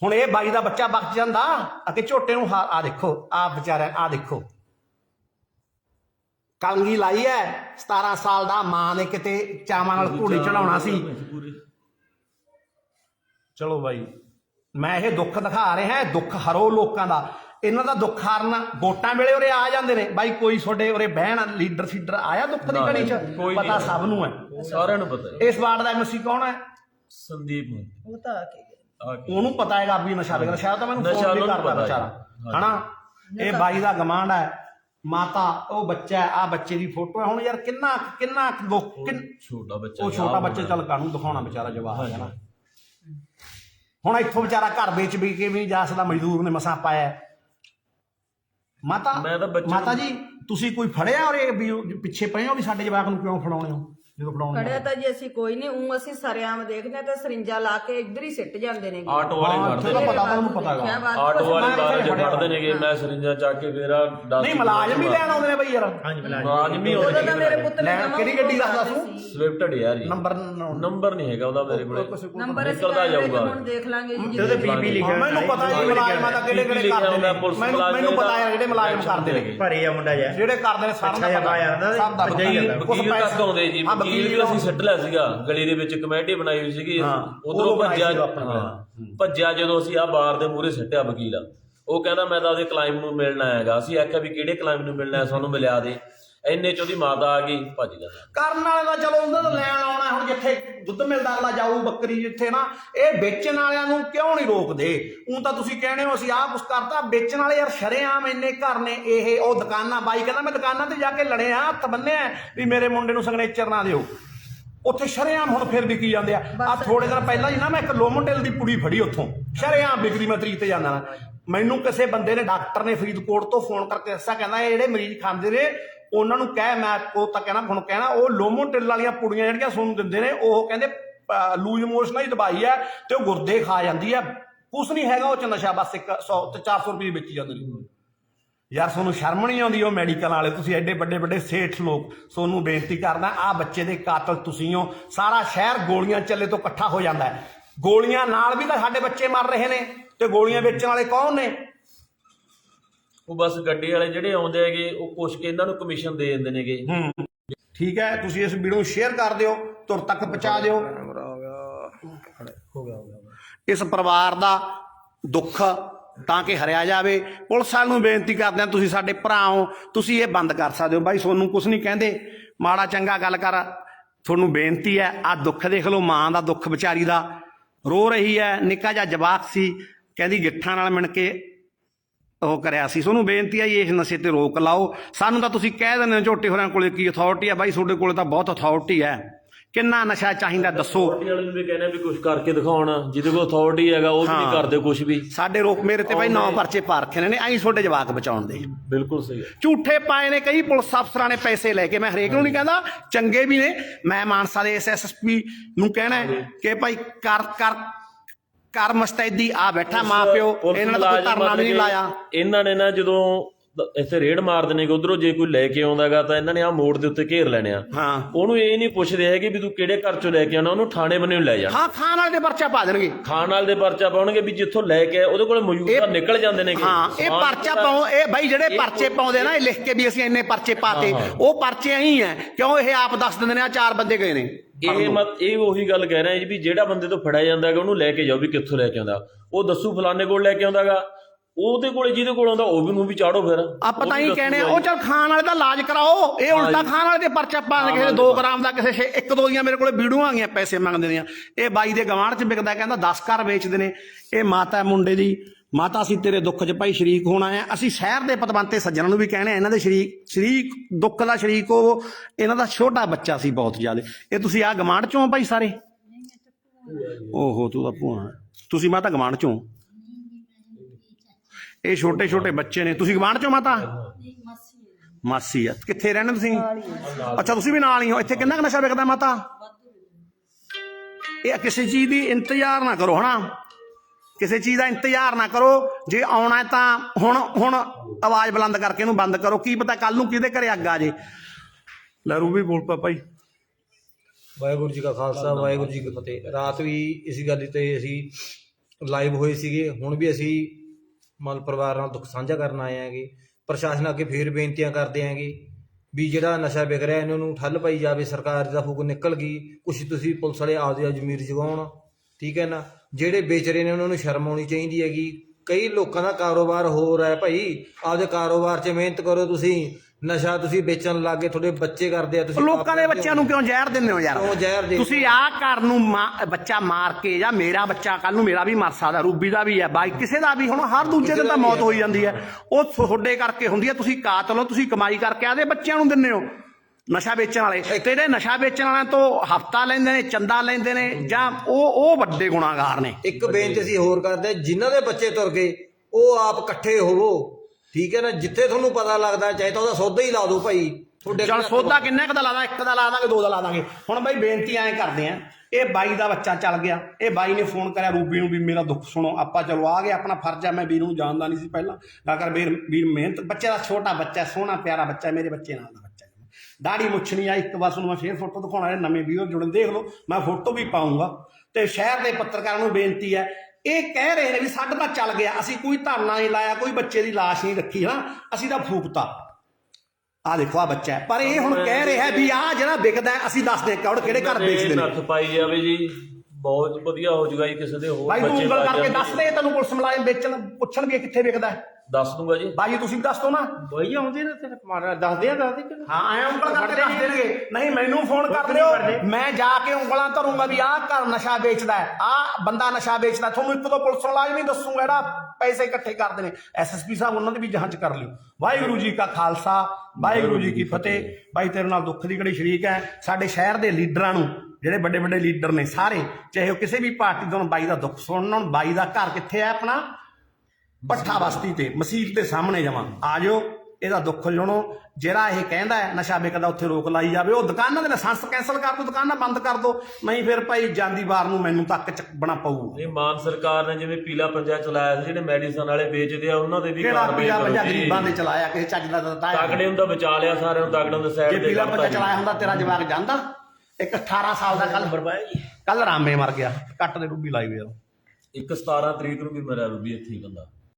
S1: ਹੁਣ ਇਹ ਬਾਈ ਦਾ ਬੱਚਾ ਬਚ ਜਾਂਦਾ। ਅਗੇ ਝੋਟੇ ਨੂੰ ਆ ਦੇਖੋ ਆ ਵਿਚਾਰਾ ਆ ਦੇਖੋ। ਕਲਗੀ ਲਾਈ ਐ। 17 ਸਾਲ ਦਾ ਮਾਂ ਨੇ ਕਿਤੇ ਚਾਵਾਂ ਨਾਲ ਘੋੜੀ ਚੜਾਉਣਾ ਸੀ। ਚਲੋ ਬਾਈ ਮੈਂ ਇਹ ਦੁੱਖ ਦਿਖਾ ਰਿਹਾ ਦੁੱਖ ਹਰੋ ਲੋਕਾਂ ਦਾ। ਇਹਨਾਂ ਦਾ ਦੁੱਖ ਹਰਨ ਵੋਟਾਂ ਵੇਲੇ ਉਰੇ ਆ ਜਾਂਦੇ ਨੇ। ਬਾਈ ਕੋਈ ਤੁਹਾਡੇ ਉਰੇ ਬਹਿਣ ਲੀਡਰ ਸੀਡਰ ਆਇਆ ਦੁੱਖ ਦੀ ਘੜੀ ਚ?
S2: ਕੋਈ
S1: ਪਤਾ। ਸਭ ਨੂੰ ਹੈ
S2: ਸਾਰਿਆਂ ਨੂੰ ਪਤਾ ਹੈ।
S1: ਇਸ ਵਾਰਡ ਦਾ ਐਮਸੀ ਕੌਣ ਹੈ
S2: ਸੰਦੀਪ ਨੂੰ।
S5: ਉਹ ਤਾਂ ਆ ਕੇ। ਗਏ।
S2: ਆ ਕੇ।
S1: ਉਹਨੂੰ ਪਤਾ ਹੈਗਾ ਵੀ ਨਸ਼ਾ ਵੇਚਦਾ ਸ਼ਾਇਦ ਤਾਂ ਮੈਨੂੰ ਫੋਨ
S2: ਉਹਨੂੰ
S1: ਕਰਦਾ ਵਿਚਾਰਾ।
S2: ਹੈ।
S1: ਹਨਾ? ਇਹ ਬਾਈ ਦਾ ਗਮਾਂਡ ਹੈ ਮਾਤਾ ਉਹ ਬੱਚਾ ਆ ਬੱਚੇ ਦੀ ਫੋਟੋ ਹੈ। ਹੁਣ ਯਾਰ ਕਿੰਨਾ ਕਿੰਨਾ ਕੁ ਦੁੱਖ ਕਿੰਨ-
S2: ਛੋਟਾ ਬੱਚਾ
S1: ਉਹ ਛੋਟਾ ਬੱਚਾ ਚੱਲ ਕਾਹਨੂੰ ਦਿਖਾਉਣਾ ਵਿਚਾਰਾ ਜਵਾਬ ਹੈ ਨਾ। ਹੁਣ ਇੱਥੋਂ ਵਿਚਾਰਾ ਘਰ ਵੇਚ ਵੀ ਕੇ ਵੀ ਜਾ ਸਕਦਾ ਮਜ਼ਦੂਰ ਨੇ ਮਸਾਂ ਪਾਇਆ ਹੈ। ਮਾਤਾ
S2: ਮੈਂ ਤਾਂ ਬੱਚੇ
S1: ਮਾਤਾ ਜੀ ਤੁਸੀਂ ਕੋਈ ਫੜਿਆ ਔਰ ਵੀ ਉਹ ਪਿੱਛੇ ਪਏ ਹੋ ਵੀ ਸਾਡੇ ਜਵਾਕ ਨੂੰ ਕਿਉਂ ਫੜਾਉਣੇ ਹੋ? ਜਦੋਂ ਫੜਾਉਣੇ
S5: ਖੜਿਆ ਤਾਂ ਜੀ ਅਸੀਂ ਕੋਈ ਨਹੀਂ ਉਹ ਅਸੀਂ ਸਰਿਆਮ ਦੇਖਦੇ ਹਾਂ ਤਾਂ ਸਰਿੰਜਾ ਲਾ ਕੇ ਇੱਧਰ ਹੀ ਸਿੱਟ ਜਾਂਦੇ ਨੇ
S2: ਆਟੋ ਵਾਲੇ ਫੜਦੇ ਨੇ
S1: ਤਾਂ ਪਤਾ ਤੁਹਾਨੂੰ ਪਤਾ ਹੈਗਾ।
S2: ਆਟੋ ਵਾਲੇ ਬਾਹਰ
S1: ਫੜਿਆ
S2: ਫੜਦੇ ਨੇਗੇ ਮੈਂ ਸਰਿੰਜਾਂ ਚੱਕ ਕੇ ਫੇਰ ਦੱਸ
S1: ਨਹੀਂ ਮੁਲਾਜ਼ਮ ਹੀ ਲੈਣ ਆਉਂਦੇ ਨੇ ਬਈ ਯਾਰ।
S4: ਹਾਂਜੀ
S2: ਮੁਲਾਜ਼ਮ। ਹੀ
S5: ਜਦੋਂ
S2: ਆਉਂਦੇ
S5: ਤਾਂ ਮੇਰੇ ਪੁੱਤ ਨੇ
S1: ਕਿਹੜੀ ਗੱਡੀ ਦੱਸਦਾ ਤੂੰ?
S2: ਸਵਿਫਟ ਯਾਰ ਜੀ।
S1: ਨੰਬਰ
S2: ਨੰਬਰ ਨਹੀਂ ਹੈਗਾ ਉਹਦਾ ਮੇਰੇ ਕੋਲੇ।
S5: ਨੰਬਰ
S2: ਨਿਕਲਦਾ ਜਾਊਗਾ।
S5: ਹੁਣ ਦੇਖ ਲਾਂਗੇ ਜੀ
S4: ਤੇ ਬੀਬੀ ਲਿਖਿਆ
S1: ਮੈਨੂੰ ਪਤਾ ਹੀ ਮੁਲਾਜ਼ਮਾਂ ਦਾ ਕਿਹੜੇ ਕਿਹੜੇ ਕਰਦੇ
S2: ਹੁੰਦਾ
S1: ਨੇ।
S2: ਪੁਲਿਸ
S1: ਮੈਨੂੰ ਮੈਨੂੰ ਪਤਾ ਹੈ ਜਿਹੜੇ ਮੁਲਾਜ਼ਮ ਕਰਦੇ ਨੇ।
S4: ਭਰੇ ਆ ਮੁੰਡਾ ਜਿਹਾ
S1: ਜਿਹੜੇ ਕਰਦੇ ਨੇ
S4: ਅੱਛਾ
S1: ਦਾ ਪਤਾ ਸਭ ਦਾ ਪਤਾ
S4: ਹੀ। ਜਾਂਦਾ।
S2: ਵਕੀਲ
S1: ਪੈਸੇ-
S2: ਤੱਕ ਆਉਂਦੇ ਜੀ
S1: ਹਾਂ,
S2: ਵਕੀਲ ਵੀ ਅਸੀਂ ਸਿੱਟ ਲਿਆ ਸੀਗਾ ਗਲੀ ਦੇ ਵਿੱਚ ਕਮੇਟੀ ਬਣਾਈ ਹੋਈ ਸੀਗੀ
S1: ਹਾਂ,
S2: ਉਧਰੋਂ
S1: ਉਦੋਂ ਬਣਾਈ
S2: ਭੱਜਿਆ
S1: ਸੀ ਆਪਣੇ ਕੋਲ।
S2: ਹਾਂ ਭੱਜਿਆ ਜਦੋਂ ਅਸੀਂ ਆ ਬਾਰ ਦੇ ਮੂਹਰੇ ਸਿੱਟਿਆ ਵਕੀਲ। ਉਹ ਕਹਿੰਦਾ ਮੈਂ ਤਾਂ ਉਹਦੇ ਕਲਾਇਮ ਨੂੰ ਮਿਲਣ ਆਇਆਗਾ। ਅਸੀਂ ਆਖਿਆ ਵੀ ਕਿਹੜੇ ਕਲਾਇਮ ਨੂੰ ਮਿਲਣਾ ਹੈ ਸਾਨੂੰ ਮਿਲਿਆ ਦੇ। ਇੰਨੇ ਚ ਉਹਦੀ ਮਾਤਾ ਆ ਗਈ ਭੱਜ ਗਿਆ
S1: ਕਰਨ ਵਾਲੇ ਦਾ ਚਲੋ ਉਹਨਾਂ ਦਾ ਲੈਣ ਆਉਣਾ ਹੁਣ ਜਿੱਥੇ ਦੁੱਧ ਮਿਲਦਾ ਅਗਲਾ ਜਾਊ ਬੱਕਰੀ ਜਿੱਥੇ ਨਾ ਇਹ ਵੇਚਣ ਵਾਲਿਆਂ ਨੂੰ ਕਿਉਂ ਨਹੀਂ ਰੋਕਦੇ? ਉਹ ਤਾਂ ਤੁਸੀਂ ਕਹਿੰਦੇ ਹੋ ਅਸੀਂ ਆਹ ਕੁਛ ਕਰਤਾ ਵੇਚਣ ਵਾਲੇ ਯਾਰ ਸ਼ਰੇਆਮ ਇੰਨੇ ਘਰ ਨੇ ਇਹ ਉਹ ਦੁਕਾਨਾਂ ਬਾਈ ਕਹਿੰਦਾ ਮੈਂ ਦੁਕਾਨਾਂ ਤੇ ਜਾ ਕੇ ਲੜਿਆ ਹੱਥ ਬੰਨਿਆ ਵੀ ਮੇਰੇ ਮੁੰਡੇ ਨੂੰ ਸਿਗਨੇਚਰ ਨਾ ਦਿਓ। ਉੱਥੇ ਸ਼ਰੇਆਮ ਹੁਣ ਫਿਰ ਵਿਕੀ ਜਾਂਦੇ ਆ। ਆ ਥੋੜੇ ਦਿਨ ਪਹਿਲਾਂ ਹੀ ਨਾ ਮੈਂ ਇੱਕ ਲੋਮੋਟੇਲ ਦੀ ਪੁੜੀ ਫੜੀ ਉੱਥੋਂ। ਸ਼ਰੇਆਮ ਵਿਕਰੀ ਮੈਂ ਤਰੀਕ ਤੇ ਜਾਂਦਾ ਨਾ। ਮੈਨੂੰ ਕਿਸੇ ਬੰਦੇ ਨੇ ਡਾਕਟਰ ਨੇ ਫਰੀਦਕੋਟ ਤੋਂ ਫੋਨ ਕਰਕੇ ਦੱਸਿਆ ਕਹਿੰਦਾ ਇਹ ਜਿਹੜੇ ਮਰੀਜ਼ ਖਾਂਦੇ ਨੇ ਉਹਨਾਂ ਨੂੰ ਕਹਿ, ਮੈਂ ਉਹ ਤਾਂ ਕਹਿਣਾ ਹੁਣ ਕਹਿਣਾ, ਉਹ ਲੋਮੋਟੇਲ ਵਾਲੀਆਂ ਪੁੜੀਆਂ ਜਿਹੜੀਆਂ ਤੁਹਾਨੂੰ ਦਿੰਦੇ ਨੇ, ਉਹ ਕਹਿੰਦੇ ਲੂਜ਼ ਮੋਸ਼ਨ ਦੀ ਦਵਾਈ ਹੈ ਤੇ ਉਹ ਗੁਰਦੇ ਖਾ ਜਾਂਦੀ ਹੈ। ਕੁਛ ਨਹੀਂ ਹੈਗਾ ਉਹ ਚ ਨਸ਼ਾ, ਬਸ ਇੱਕ 100 ਤੇ 400 ਰੁਪਏ ਵਿੱਚ ਜਾਂਦੇ ਨੇ। ਯਾਰ ਤੁਹਾਨੂੰ ਸ਼ਰਮ ਨਹੀਂ ਆਉਂਦੀ ਉਹ ਮੈਡੀਕਲ ਵਾਲੇ, ਤੁਸੀਂ ਐਡੇ ਵੱਡੇ ਵੱਡੇ ਸੇਠ ਲੋਕ, ਤੁਹਾਨੂੰ ਬੇਨਤੀ ਕਰਦਾ ਆ ਬੱਚੇ ਦੇ ਕਾਤਲ ਤੁਸੀਂ ਹੋ। ਸਾਰਾ ਸ਼ਹਿਰ ਗੋਲੀਆਂ ਚੱਲੇ ਤੋਂ ਇਕੱਠਾ ਹੋ ਜਾਂਦਾ ਹੈ। ਗੋਲੀਆਂ ਨਾਲ ਵੀ ਤਾਂ ਸਾਡੇ ਬੱਚੇ ਮਰ ਰਹੇ ਨੇ ਤੇ ਗੋਲੀਆਂ ਵੇਚਣ ਵਾਲੇ ਕੌਣ ਨੇ?
S2: ਉਹ ਬਸ ਗੱਡੀ ਵਾਲੇ ਜਿਹੜੇ ਆਉਂਦੇ ਹੈਗੇ, ਉਹ ਪੁੱਛ ਕੇ ਇਹਨਾਂ ਨੂੰ ਕਮਿਸ਼ਨ ਦੇ ਦਿੰਦੇ ਨੇਗੇ।
S1: ਹੂੰ, ਠੀਕ ਹੈ, ਤੁਸੀਂ ਇਸ ਵੀਡੀਓ ਸ਼ੇਅਰ ਕਰ ਦਿਓ, ਤੁਰ ਤੱਕ ਪਹੁੰਚਾ ਦਿਓ। ਇਸ ਪਰਿਵਾਰ ਦਾ ਦੁੱਖ ਤਾਂ ਕਿ ਹਰਿਆ ਜਾਵੇ। ਪੁਲਿਸ ਵਾਲ ਨੂੰ ਬੇਨਤੀ ਕਰਦੇ ਹਾਂ, ਤੁਸੀਂ ਸਾਡੇ ਭਰਾ ਹੋ, ਤੁਸੀਂ ਇਹ ਬੰਦ ਕਰ ਸਕਦੇ ਹੋ। ਬਾਈ ਤੁਹਾਨੂੰ ਕੁਝ ਨਹੀਂ ਕਹਿੰਦੇ। ਮਾੜਾ ਚੰਗਾ ਗੱਲ ਕਰ, ਤੁਹਾਨੂੰ ਬੇਨਤੀ ਹੈ ਆ ਦੁੱਖ ਦੇਖ ਲਓ, ਮਾਂ ਦਾ ਦੁੱਖ ਵਿਚਾਰੀ ਦਾ। ਰੋ ਰਹੀ ਹੈ, ਨਿੱਕਾ ਜਿਹਾ ਜਵਾਕ ਸੀ, ਕਹਿੰਦੀ ਗਿੱਠਾਂ ਨਾਲ ਮਿਣ ਕੇ ਉਹ ਕਰਿਆ ਸੀ। ਤੁਹਾਨੂੰ ਬੇਨਤੀ ਹੈ ਇਸ ਨਸ਼ੇ ਤੇ ਰੋਕ ਲਾਓ। ਸਾਨੂੰ ਤਾਂ ਤੁਸੀਂ ਕਹਿ ਦਿੰਦੇ ਹੋ ਝੋਟੇ ਹੋਰਾਂ ਕੋਲੇ ਕੀ ਅਥਾਰਟੀ ਹੈ ਬਾਈ ਤੁਹਾਡੇ ਕੋਲੇ ਤਾਂ ਬਹੁਤ ਅਥਾਰਟੀ ਹੈ ਕਿੰਨਾ ਨਸ਼ਾ ਚਾਹੀਦਾ ਦੱਸੋ।
S2: ਗੱਡੀ ਵਾਲੇ ਨੂੰ ਵੀ ਕਹਿੰਦੇ ਵੀ ਕੁਝ ਕਰਕੇ ਦਿਖਾਉਣ। ਜਿਹਦੇ ਕੋਲ ਅਥਾਰਟੀ ਹੈਗਾ ਉਹ ਵੀ ਨਹੀਂ। ਕਰਦੇ ਕੁਝ ਵੀ।
S1: ਸਾਡੇ ਰੋਕ ਮੇਰੇ ਤੇ ਬਾਈ ਨੌ ਪਰਚੇ ਪਾ ਰੱਖੇ ਨੇ ਐਂ ਤੁਹਾਡੇ ਜਵਾਕ ਬਚਾਉਣ ਦੇ।
S2: ਬਿਲਕੁਲ ਸਹੀ ਹੈ।
S1: ਝੂਠੇ ਪਾਏ ਨੇ ਕਈ ਪੁਲਿਸ ਅਫਸਰਾਂ ਨੇ ਪੈਸੇ ਲੈ ਕੇ। ਮੈਂ ਹਰੇਕ ਨੂੰ ਨਹੀਂ ਕਹਿੰਦਾ ਚੰਗੇ ਵੀ ਨੇ। ਮੈਂ ਮਾਨਸਾ ਦੇ ਐਸਐਸਪੀ ਨੂੰ ਕਹਿਣਾ ਕਿ ਭਾਈ ਕਰ ਕਰ ਕਰ ਮਸਤੈਦੀ ਆ ਬੈਠਾ ਮਾਂ ਪਿਓ ਇਹਨਾਂ ਦਾ ਕੋਈ ਧਰਨਾ ਵੀ ਨਹੀਂ
S2: ਕਿ
S1: ਲਾਇਆ।
S2: ਇਹਨਾਂ ਨੇ ਨਾ ਜਦੋਂ ਇੱਥੇ ਰੇਡ ਮਾਰਦੇ ਨੇ ਉਧਰੋਂ ਜੇ ਕੋਈ ਲੈ ਕੇ ਆਉਂਦਾਗਾ ਤਾਂ ਇਹਨਾਂ ਨੇ ਆ ਮੋੜ ਦੇ ਉੱਤੇ ਘੇਰ ਲੈਣੇ ਆ।
S1: ਹਾਂ।
S2: ਉਹਨੂੰ ਇਹ ਨਹੀਂ ਪੁੱਛਦੇ ਹੈਗੇ ਵੀ ਤੂੰ ਕਿਹੜੇ ਘਰ ਚੋਂ ਲੈ ਕੇ ਆਉਣਾ ਉਹਨੂੰ ਥਾਣੇ ਬੰਨੇ ਨੂੰ ਲੈ ਜਾ।
S1: ਹਾਂ ਖਾਣ ਵਾਲੇ ਦੇ ਪਰਚਾ ਪਾ ਦੇਣਗੇ।
S2: ਖਾਣ ਵਾਲੇ ਦੇ ਪਰਚਾ ਪਾਉਣਗੇ ਵੀ ਜਿੱਥੋਂ ਲੈ ਕੇ ਉਹਦੇ ਕੋਲੇ ਮੌਜੂਦਾ ਨਿਕਲ ਜਾਂਦੇ ਨੇਗੇ।
S1: ਹਾਂ ਇਹ ਪਰਚਾ ਪਾਉ ਇਹ ਬਾਈ ਜਿਹੜੇ ਪਰਚੇ ਪਾਉਂਦੇ ਨਾ ਇਹ ਲਿਖ ਕੇ ਵੀ ਅਸੀਂ ਇੰਨੇ ਪਰਚੇ ਪਾਤੇ। ਉਹ ਪਰਚੇ ਹੀ ਹੈ ਕਿਉਂ ਇਹ ਆਪ ਦੱਸ ਦਿੰਦੇ ਨੇ ਆ ਚਾਰ ਬੰਦੇ ਗਏ ਨੇ।
S2: ਇਹ ਮਤ ਇਹ ਉਹੀ ਗੱਲ ਕਹਿ ਰਹੇ ਆ ਜੀ ਵੀ ਜਿਹੜਾ ਬੰਦੇ ਤੋਂ ਫੜਿਆ ਜਾਂਦਾ ਹੈਗਾ ਉਹਨੂੰ ਲੈ ਕੇ ਜਾਓ ਵੀ ਕਿੱਥੋਂ ਲੈ ਕੇ ਆਉਂਦਾ। ਉਹ ਦੱਸੂ ਫਲਾਣੇ ਕੋਲ ਲੈ ਕੇ ਆਉਂਦਾਗਾ। ਉਹਦੇ ਕੋਲੇ ਜਿਹਦੇ ਕੋਲ ਆਉਂਦਾ ਉਹ ਵੀ ਨੂੰ ਵੀ ਚਾੜੋ ਫਿਰ।
S1: ਆਪਾਂ ਤਾਂ ਹੀ ਕਹਿੰਦੇ ਆ ਉਹ ਚਲ ਖਾਣ ਵਾਲੇ ਦਾ ਇਲਾਜ ਕਰਾਓ। ਇਹ ਉਲਟਾ ਖਾਣ ਵਾਲੇ ਦੇ ਪਰਚਾ ਪਾਣ ਕਿਸੇ 2 ਗ੍ਰਾਮ ਦਾ ਕਿਸੇ ਇੱਕ ਦੋ ਦੀਆਂ ਮੇਰੇ ਕੋਲੇ ਵੀਡੀਓ ਆ ਗਈਆਂ ਪੈਸੇ ਮੰਗਦੇ ਨੇ। ਇਹ ਬਾਈ ਦੇ ਗਵਾਂਢ ਚ ਵਿਕਦਾ ਕਹਿੰਦਾ 10 ਘਰ ਵੇਚਦੇ ਨੇ। ਇਹ ਮਾਤਾ ਮੁੰਡੇ ਦੀ ਮਾਤਾ ਅਸੀਂ ਤੇਰੇ ਦੁੱਖ 'ਚ ਭਾਈ ਸ਼ਰੀਕ ਹੋਣਾ ਹੈ। ਅਸੀਂ ਸ਼ਹਿਰ ਦੇ ਪਤਵੰਤੇ ਸੱਜਣਾਂ ਨੂੰ ਵੀ ਕਹਿਣਾ ਇਹਨਾਂ ਦੇ ਸ਼ਰੀਕ ਸ਼ਰੀਕ ਦੁੱਖ ਦਾ ਸ਼ਰੀਕ ਉਹ, ਇਹਨਾਂ ਦਾ ਛੋਟਾ ਬੱਚਾ ਸੀ ਬਹੁਤ ਜ਼ਿਆਦਾ। ਇਹ ਤੁਸੀਂ ਆ ਗਵਾਂਢ ਚੋਂ ਭਾਈ ਸਾਰੇ? ਓਹੋ, ਤੂੰ ਤਾਂ ਭੂਆ ਤੁਸੀਂ ਮਾਤਾ ਗਵਾਂਢ ਚੋਂ ਇਹ ਛੋਟੇ ਛੋਟੇ ਬੱਚੇ ਨੇ। ਤੁਸੀਂ ਗਵਾਂਢ ਚੋਂ ਮਾਤਾ? ਮਾਸੀ ਆ ਕਿੱਥੇ ਰਹਿੰਦੇ ਤੁਸੀਂ? ਅੱਛਾ, ਤੁਸੀਂ ਵੀ ਨਾਲ ਹੀ ਹੋ। ਇੱਥੇ ਕਿੰਨਾ ਕੁ ਨਸ਼ਾ ਵਿਕਦਾ ਮਾਤਾ? ਇਹ ਕਿਸੇ ਚੀਜ਼ ਦੀ ਇੰਤਜ਼ਾਰ ਨਾ ਕਰੋ, ਹਨਾ? ਕਿਸੇ ਚੀਜ਼ ਦਾ ਇੰਤਜ਼ਾਰ ਨਾ ਕਰੋ। ਜੇ ਆਉਣਾ ਹੈ ਤਾਂ ਹੁਣ ਹੁਣ ਆਵਾਜ਼ ਬੁਲੰਦ ਕਰਕੇ ਇਹਨੂੰ ਬੰਦ ਕਰੋ। ਕੀ ਪਤਾ ਕੱਲ ਨੂੰ ਕਿਹਦੇ ਘਰੇ ਅੱਗ ਆ ਜੇ। ਲੈ ਰੂਬੀ ਬੋਲ ਪਾ ਭਾਈ।
S6: ਵਾਹਿਗੁਰੂ ਜੀ ਕਾ ਖਾਲਸਾ ਵਾਹਿਗੁਰੂ ਜੀ ਕੀ ਫਤਿਹ। ਰਾਤ ਵੀ ਇਸੇ ਗੱਲ ਤੇ ਅਸੀਂ ਲਾਈਵ ਹੋਏ ਸੀਗੇ। ਹੁਣ ਵੀ ਅਸੀਂ ਮਲ ਪਰਿਵਾਰ ਨਾਲ ਦੁੱਖ ਸਾਂਝਾ ਕਰਨ ਆਏ ਆਂਗੇ ਪ੍ਰਸ਼ਾਸਨ ਅੱਗੇ ਫੇਰ ਬੇਨਤੀਆਂ ਕਰਦੇ ਆਂਗੇ ਵੀ ਜਿਹੜਾ ਨਸ਼ਾ ਵਿਕ ਰਿਹਾ ਇਹਨਾਂ ਨੂੰ ਠੱਲ ਪਾਈ ਜਾਵੇ। ਸਰਕਾਰ ਦਾ ਹੁਕਮ ਨਿਕਲ ਗਈ। ਕੁਛ ਤੁਸੀਂ ਪੁਲਿਸ ਵਾਲੇ ਆਪਦੇ ਜ਼ਮੀਰ ਜਗਾਉਣ। ਠੀਕ ਹੈ ਨਾ? ਜਿਹੜੇ ਵੇਚ ਰਹੇ ਨੇ ਉਹਨਾਂ ਨੂੰ ਸ਼ਰਮ ਆਉਣੀ ਚਾਹੀਦੀ ਹੈਗੀ। ਕਈ ਲੋਕਾਂ ਦਾ ਕਾਰੋਬਾਰ ਹੈ ਭਾਈ। ਆਪਦੇ ਕਾਰੋਬਾਰ 'ਚ ਮਿਹਨਤ ਕਰੋ ਤੁਸੀਂ। ਨਸ਼ਾ ਤੁਸੀਂ ਵੇਚਣ ਲੱਗੇ ਤੁਹਾਡੇ ਬੱਚੇ ਕਰਦੇ ਆ ਤੁਸੀਂ
S1: ਲੋਕਾਂ ਦੇ ਬੱਚਿਆਂ ਨੂੰ ਕਿਉਂ ਜ਼ਹਿਰ ਦਿੰਦੇ ਹੋ ਯਾਰ?
S6: ਕਿਉਂ ਜ਼ਹਿਰ ਦੇ
S1: ਤੁਸੀਂ ਆਹ ਘਰ ਨੂੰ ਮਾਂ- ਬੱਚਾ ਮਾਰ ਕੇ ਜਾਂ ਮੇਰਾ ਬੱਚਾ ਕੱਲ ਨੂੰ ਮੇਰਾ ਵੀ ਮਰ ਸਕਦਾ ਰੂਬੀ ਦਾ ਵੀ ਹੈ ਬਾਈ ਕਿਸੇ ਦਾ ਵੀ ਹੁਣ ਹਰ ਦੂਜੇ ਦਿਨ ਤਾਂ ਮੌਤ ਹੋਈ ਜਾਂਦੀ ਹੈ। ਉਹ ਤੁਹਾਡੇ ਕਰਕੇ ਹੁੰਦੀ ਹੈ ਤੁਸੀਂ ਕਾਤਲ ਹੋ ਤੁਸੀਂ ਕਮਾਈ ਕਰਕੇ ਆਦੇ ਬੱਚਿਆਂ ਨੂੰ ਦਿੰਦੇ ਹੋ। ਨਸ਼ਾ ਵੇਚਣ ਵਾਲੇ। ਤੇ ਜਿਹੜੇ ਨਸ਼ਾ ਵੇਚਣ ਵਾਲਿਆਂ ਤੋਂ ਹਫਤਾ ਲੈਂਦੇ ਨੇ ਚੰਦਾ ਲੈਂਦੇ ਨੇ ਜਾਂ ਉਹ ਉਹ ਵੱਡੇ ਗੁਨਾਹਗਾਰ ਨੇ।
S6: ਇੱਕ ਬੇਨਤੀ ਅਸੀਂ ਹੋਰ ਕਰਦੇ ਜਿਨ੍ਹਾਂ ਦੇ ਬੱਚੇ ਤੁਰ ਗਏ ਉਹ ਆਪ ਇਕੱਠੇ ਹੋਵੋ। ਠੀਕ ਹੈ ਨਾ? ਜਿੱਥੇ ਤੁਹਾਨੂੰ ਪਤਾ ਲੱਗਦਾ ਚਾਹੇ ਤਾਂ ਉਹਦਾ ਸੌਦਾ ਹੀ ਲਾ ਦਿਓ ਭਾਈ। ਤੁਹਾਡੇ
S1: ਚਲ ਸੌਦਾ ਕਿੰਨੇ ਕੁ ਦਾ ਲਾ ਦਾਂ? ਇੱਕ ਦਾ ਲਾ ਦਾਂਗੇ ਦੋ ਦਾ ਲਾ ਦਾਂਗੇ। ਹੁਣ ਬਾਈ ਬੇਨਤੀ ਐਂ ਕਰਦੇ ਆ ਇਹ ਬਾਈ ਦਾ ਬੱਚਾ ਚੱਲ ਗਿਆ। ਇਹ ਬਾਈ ਨੇ ਫੋਨ ਕਰਿਆ ਰੂਬੀ ਨੂੰ ਵੀ ਮੇਰਾ ਦੁੱਖ ਸੁਣੋ। ਆਪਾਂ ਚਲੋ ਆ ਗਏ ਆਪਣਾ ਫਰਜ਼ ਆ ਮੈਂ ਵੀਰ ਨੂੰ ਜਾਣਦਾ ਨਹੀਂ ਸੀ ਪਹਿਲਾਂ। ਗਾ ਕਰ ਵੀਰ ਵੀਰ ਮਿਹਨਤ ਬੱਚੇ ਦਾ ਛੋਟਾ ਬੱਚਾ ਸੋਹਣਾ ਪਿਆਰਾ ਬੱਚਾ ਮੇਰੇ ਬੱਚੇ ਨਾਲ ਦਾ ਦਾੜੀ ਮੁੱਛ ਨਹੀਂ ਆਈ ਇੱਕ ਵਾਰ ਤੁਹਾਨੂੰ ਮੈਂ ਫੇਰ ਫੋਟੋ ਦਿਖਾਉਣਾ ਹੈ ਨਵੇਂ ਵੀਡੀਓ ਜੁੜਨ ਦੇਖ ਲਓ ਮੈਂ ਫੋਟੋ ਵੀ ਪਾਉਂਗਾ ਤੇ ਸ਼ਹਿਰ ਦੇ ਪੱਤਰਕਾਰਾਂ ਨੂੰ ਬੇਨਤੀ ਹੈ ਇਹ ਕਹਿ ਰਹੇ ਨੇ ਵੀ ਸਾਡਾ ਤਾਂ ਚੱਲ ਗਿਆ ਅਸੀਂ ਕੋਈ ਧਰਨਾ ਨਹੀਂ ਲਾਇਆ ਕੋਈ ਬੱਚੇ ਦੀ ਲਾਸ਼ ਨਹੀਂ ਰੱਖੀ ਨਾ ਅਸੀਂ ਤਾਂ ਫੂਕਤਾ। ਆ ਦੇਖੋ ਆ ਬੱਚਾ ਹੈ। ਪਰ ਇਹ ਹੁਣ ਕਹਿ ਰਿਹਾ ਹੈ ਵੀ ਆ ਜਿਹੜਾ ਵਿਕਦਾ ਹੈ, ਅਸੀਂ ਦੱਸਦੇ ਹਾਂ ਕੌਣ ਕਿਹੜੇ ਘਰ ਵੇਚਦੇ ਨੇ।
S2: ਨੱਥ ਪਾਈ ਜਾਵੇ ਜੀ ਬਹੁਤ ਵਧੀਆ ਹੋ ਜਾਊਗਾ ਜੀ ਕਿਸੇ ਦੇ ਹੋਰ
S1: ਤੂੰ
S2: ਬੱਚੇ
S1: ਉਂਗਲ
S2: ਬਚ
S1: ਕਰਕੇ
S2: ਜਾਣਗੇ।
S1: ਦੱਸ ਦੇ ਤੈਨੂੰ ਪੁਲਿਸ ਮੁਲਾਜ਼ਮ ਵੇਚਣ ਪੁੱਛਣਗੇ ਕਿੱਥੇ ਵਿਕਦਾ ਹੈ।
S2: ਦੱਸ ਦੂੰਗਾ ਜੀ।
S1: ਬਾਈ ਤੁਸੀਂ ਵੀ ਦੱਸ ਦੋ ਨਾ।
S4: ਬਈ ਆਉਂਦੇ ਨੇ ਤੇ ਮਾਰਾ ਦੱਸਦੇ ਆ ਦੱਸਦੇ ਕਿ
S1: ਹਾਂ ਐ ਉਂਗਲ ਕਰਕੇ ਦੱਸ ਦੇਣਗੇ। ਨਹੀਂ ਮੈਨੂੰ ਫੋਨ ਕਰ ਲਿਓ ਮੈਂ ਜਾ ਕੇ ਉਂਗਲਾਂ ਧਰੂੰਗਾ ਵੀ ਆਹ ਘਰ ਨਸ਼ਾ ਵੇਚਦਾ ਹੈ ਆਹ ਬੰਦਾ ਨਸ਼ਾ ਵੇਚਦਾ। ਤੁਹਾਨੂੰ ਇੱਕ ਦੋ ਪੁਲਿਸ ਮੁਲਾਜ਼ਮ ਹੀ ਦੱਸੂਗਾ ਜਿਹੜਾ ਪੈਸੇ ਇਕੱਠੇ ਕਰਦੇ ਨੇ। ਐਸਐਸਪੀ ਸਾਹਿਬ ਉਹਨਾਂ ਦੀ ਵੀ ਜਾਂਚ ਕਰ ਲਿਓ। ਵਾਹਿਗੁਰੂ ਜੀ ਕਾ ਖਾਲਸਾ ਵਾਹਿਗੁਰੂ ਜੀ ਕੀ ਫਤਿਹ। ਬਾਈ ਤੇਰੇ ਨਾਲ ਦੁੱਖ ਦੀ ਘੜੀ ਸ਼ਰੀਕ ਹੈ। ਸਾਡੇ ਸ਼ਹਿਰ ਦੇ ਲੀਡਰਾਂ ਨੂੰ ਜਿਹੜੇ ਵੱਡੇ ਵੱਡੇ ਲੀਡਰ ਨੇ ਸਾਰੇ ਚਾਹੇ ਉਹ ਕਿਸੇ ਵੀ ਪਾਰਟੀ ਤੋਂ ਬਾਈ ਦਾ ਦੁੱਖ ਸੁਣਨ ਬਾਈ ਦਾ ਘਰ ਕਿੱਥੇ ਹੈ ਆਪਣਾ? ਪੱਠਾ ਬਸਤੀ ਤੇ ਮਸੀਤ ਦੇ ਸਾਹਮਣੇ ਜਮਾ ਆ ਜਾਓ ਇਹਦਾ ਦੁੱਖ ਜਣੋ ਜਿਹੜਾ ਇਹ ਕਹਿੰਦਾ ਨਸ਼ਾ ਵਿਕਦਾ ਉੱਥੇ ਰੋਕ ਲਾਈ ਜਾਵੇ। ਉਹ ਦੁਕਾਨਾਂ ਦੇ ਲਾਇਸੈਂਸ ਕੈਂਸਲ ਕਰ ਦੋ ਦੁਕਾਨਾਂ ਬੰਦ ਕਰ ਦੋ। ਨਹੀਂ ਫਿਰ ਭਾਈ ਜਾਂਦੀ ਵਾਰ ਨੂੰ ਮੈਨੂੰ ਤੱਕ ਚੱਕਣਾ ਪਊ
S2: ਇਹ ਮਾਨ ਸਰਕਾਰ ਨੇ ਜਿਵੇਂ ਪੀਲਾ ਪੰਜਾ ਚਲਾਇਆ ਸੀ ਜਿਹੜੇ ਮੈਡੀਸਨ ਵਾਲੇ ਵੇਚਦੇ ਆ ਉਹਨਾਂ ਦੇ ਵੀ
S1: ਕਿਹੜਾ ਪੀਲਾ ਪੰਜਾ। ਗਰੀਬਾਂ ਦੇ ਚਲਾਇਆ ਕਿਸੇ ਚੱਜ ਦਾ ਦਿੱਤਾ
S2: ਤਗੜੇ ਹੁੰਦਾ ਬਚਾ ਲਿਆ ਸਾਰਿਆਂ ਨੂੰ ਤਗੜਿਆਂ ਦੇ
S1: ਜੇ
S2: ਸਾਈਡ ਤੇ
S1: ਪੀਲਾ ਪੰਜਾ। ਚਲਾਇਆ ਹੁੰਦਾ ਤੇਰਾ ਜਵਾਕ ਜਾਂਦਾ। ਇੱਕ 18 ਸਾਲ ਦਾ ਕੱਲ ਬਰਬਾਇਆ ਜੀ। ਕੱਲ ਰਾਮੇ ਮਰ ਗਿਆ। ਕੱਟ ਦੇ ਡੁੱਬੀ ਲਾਈ ਆ।
S2: ਇੱਕ 17 ਤਰੀਕ ਨੂੰ ਵੀ ਮਰਿਆ ਰੂਬੀ ਇੱਥੇ ਹੀ ਬੰਦਾ।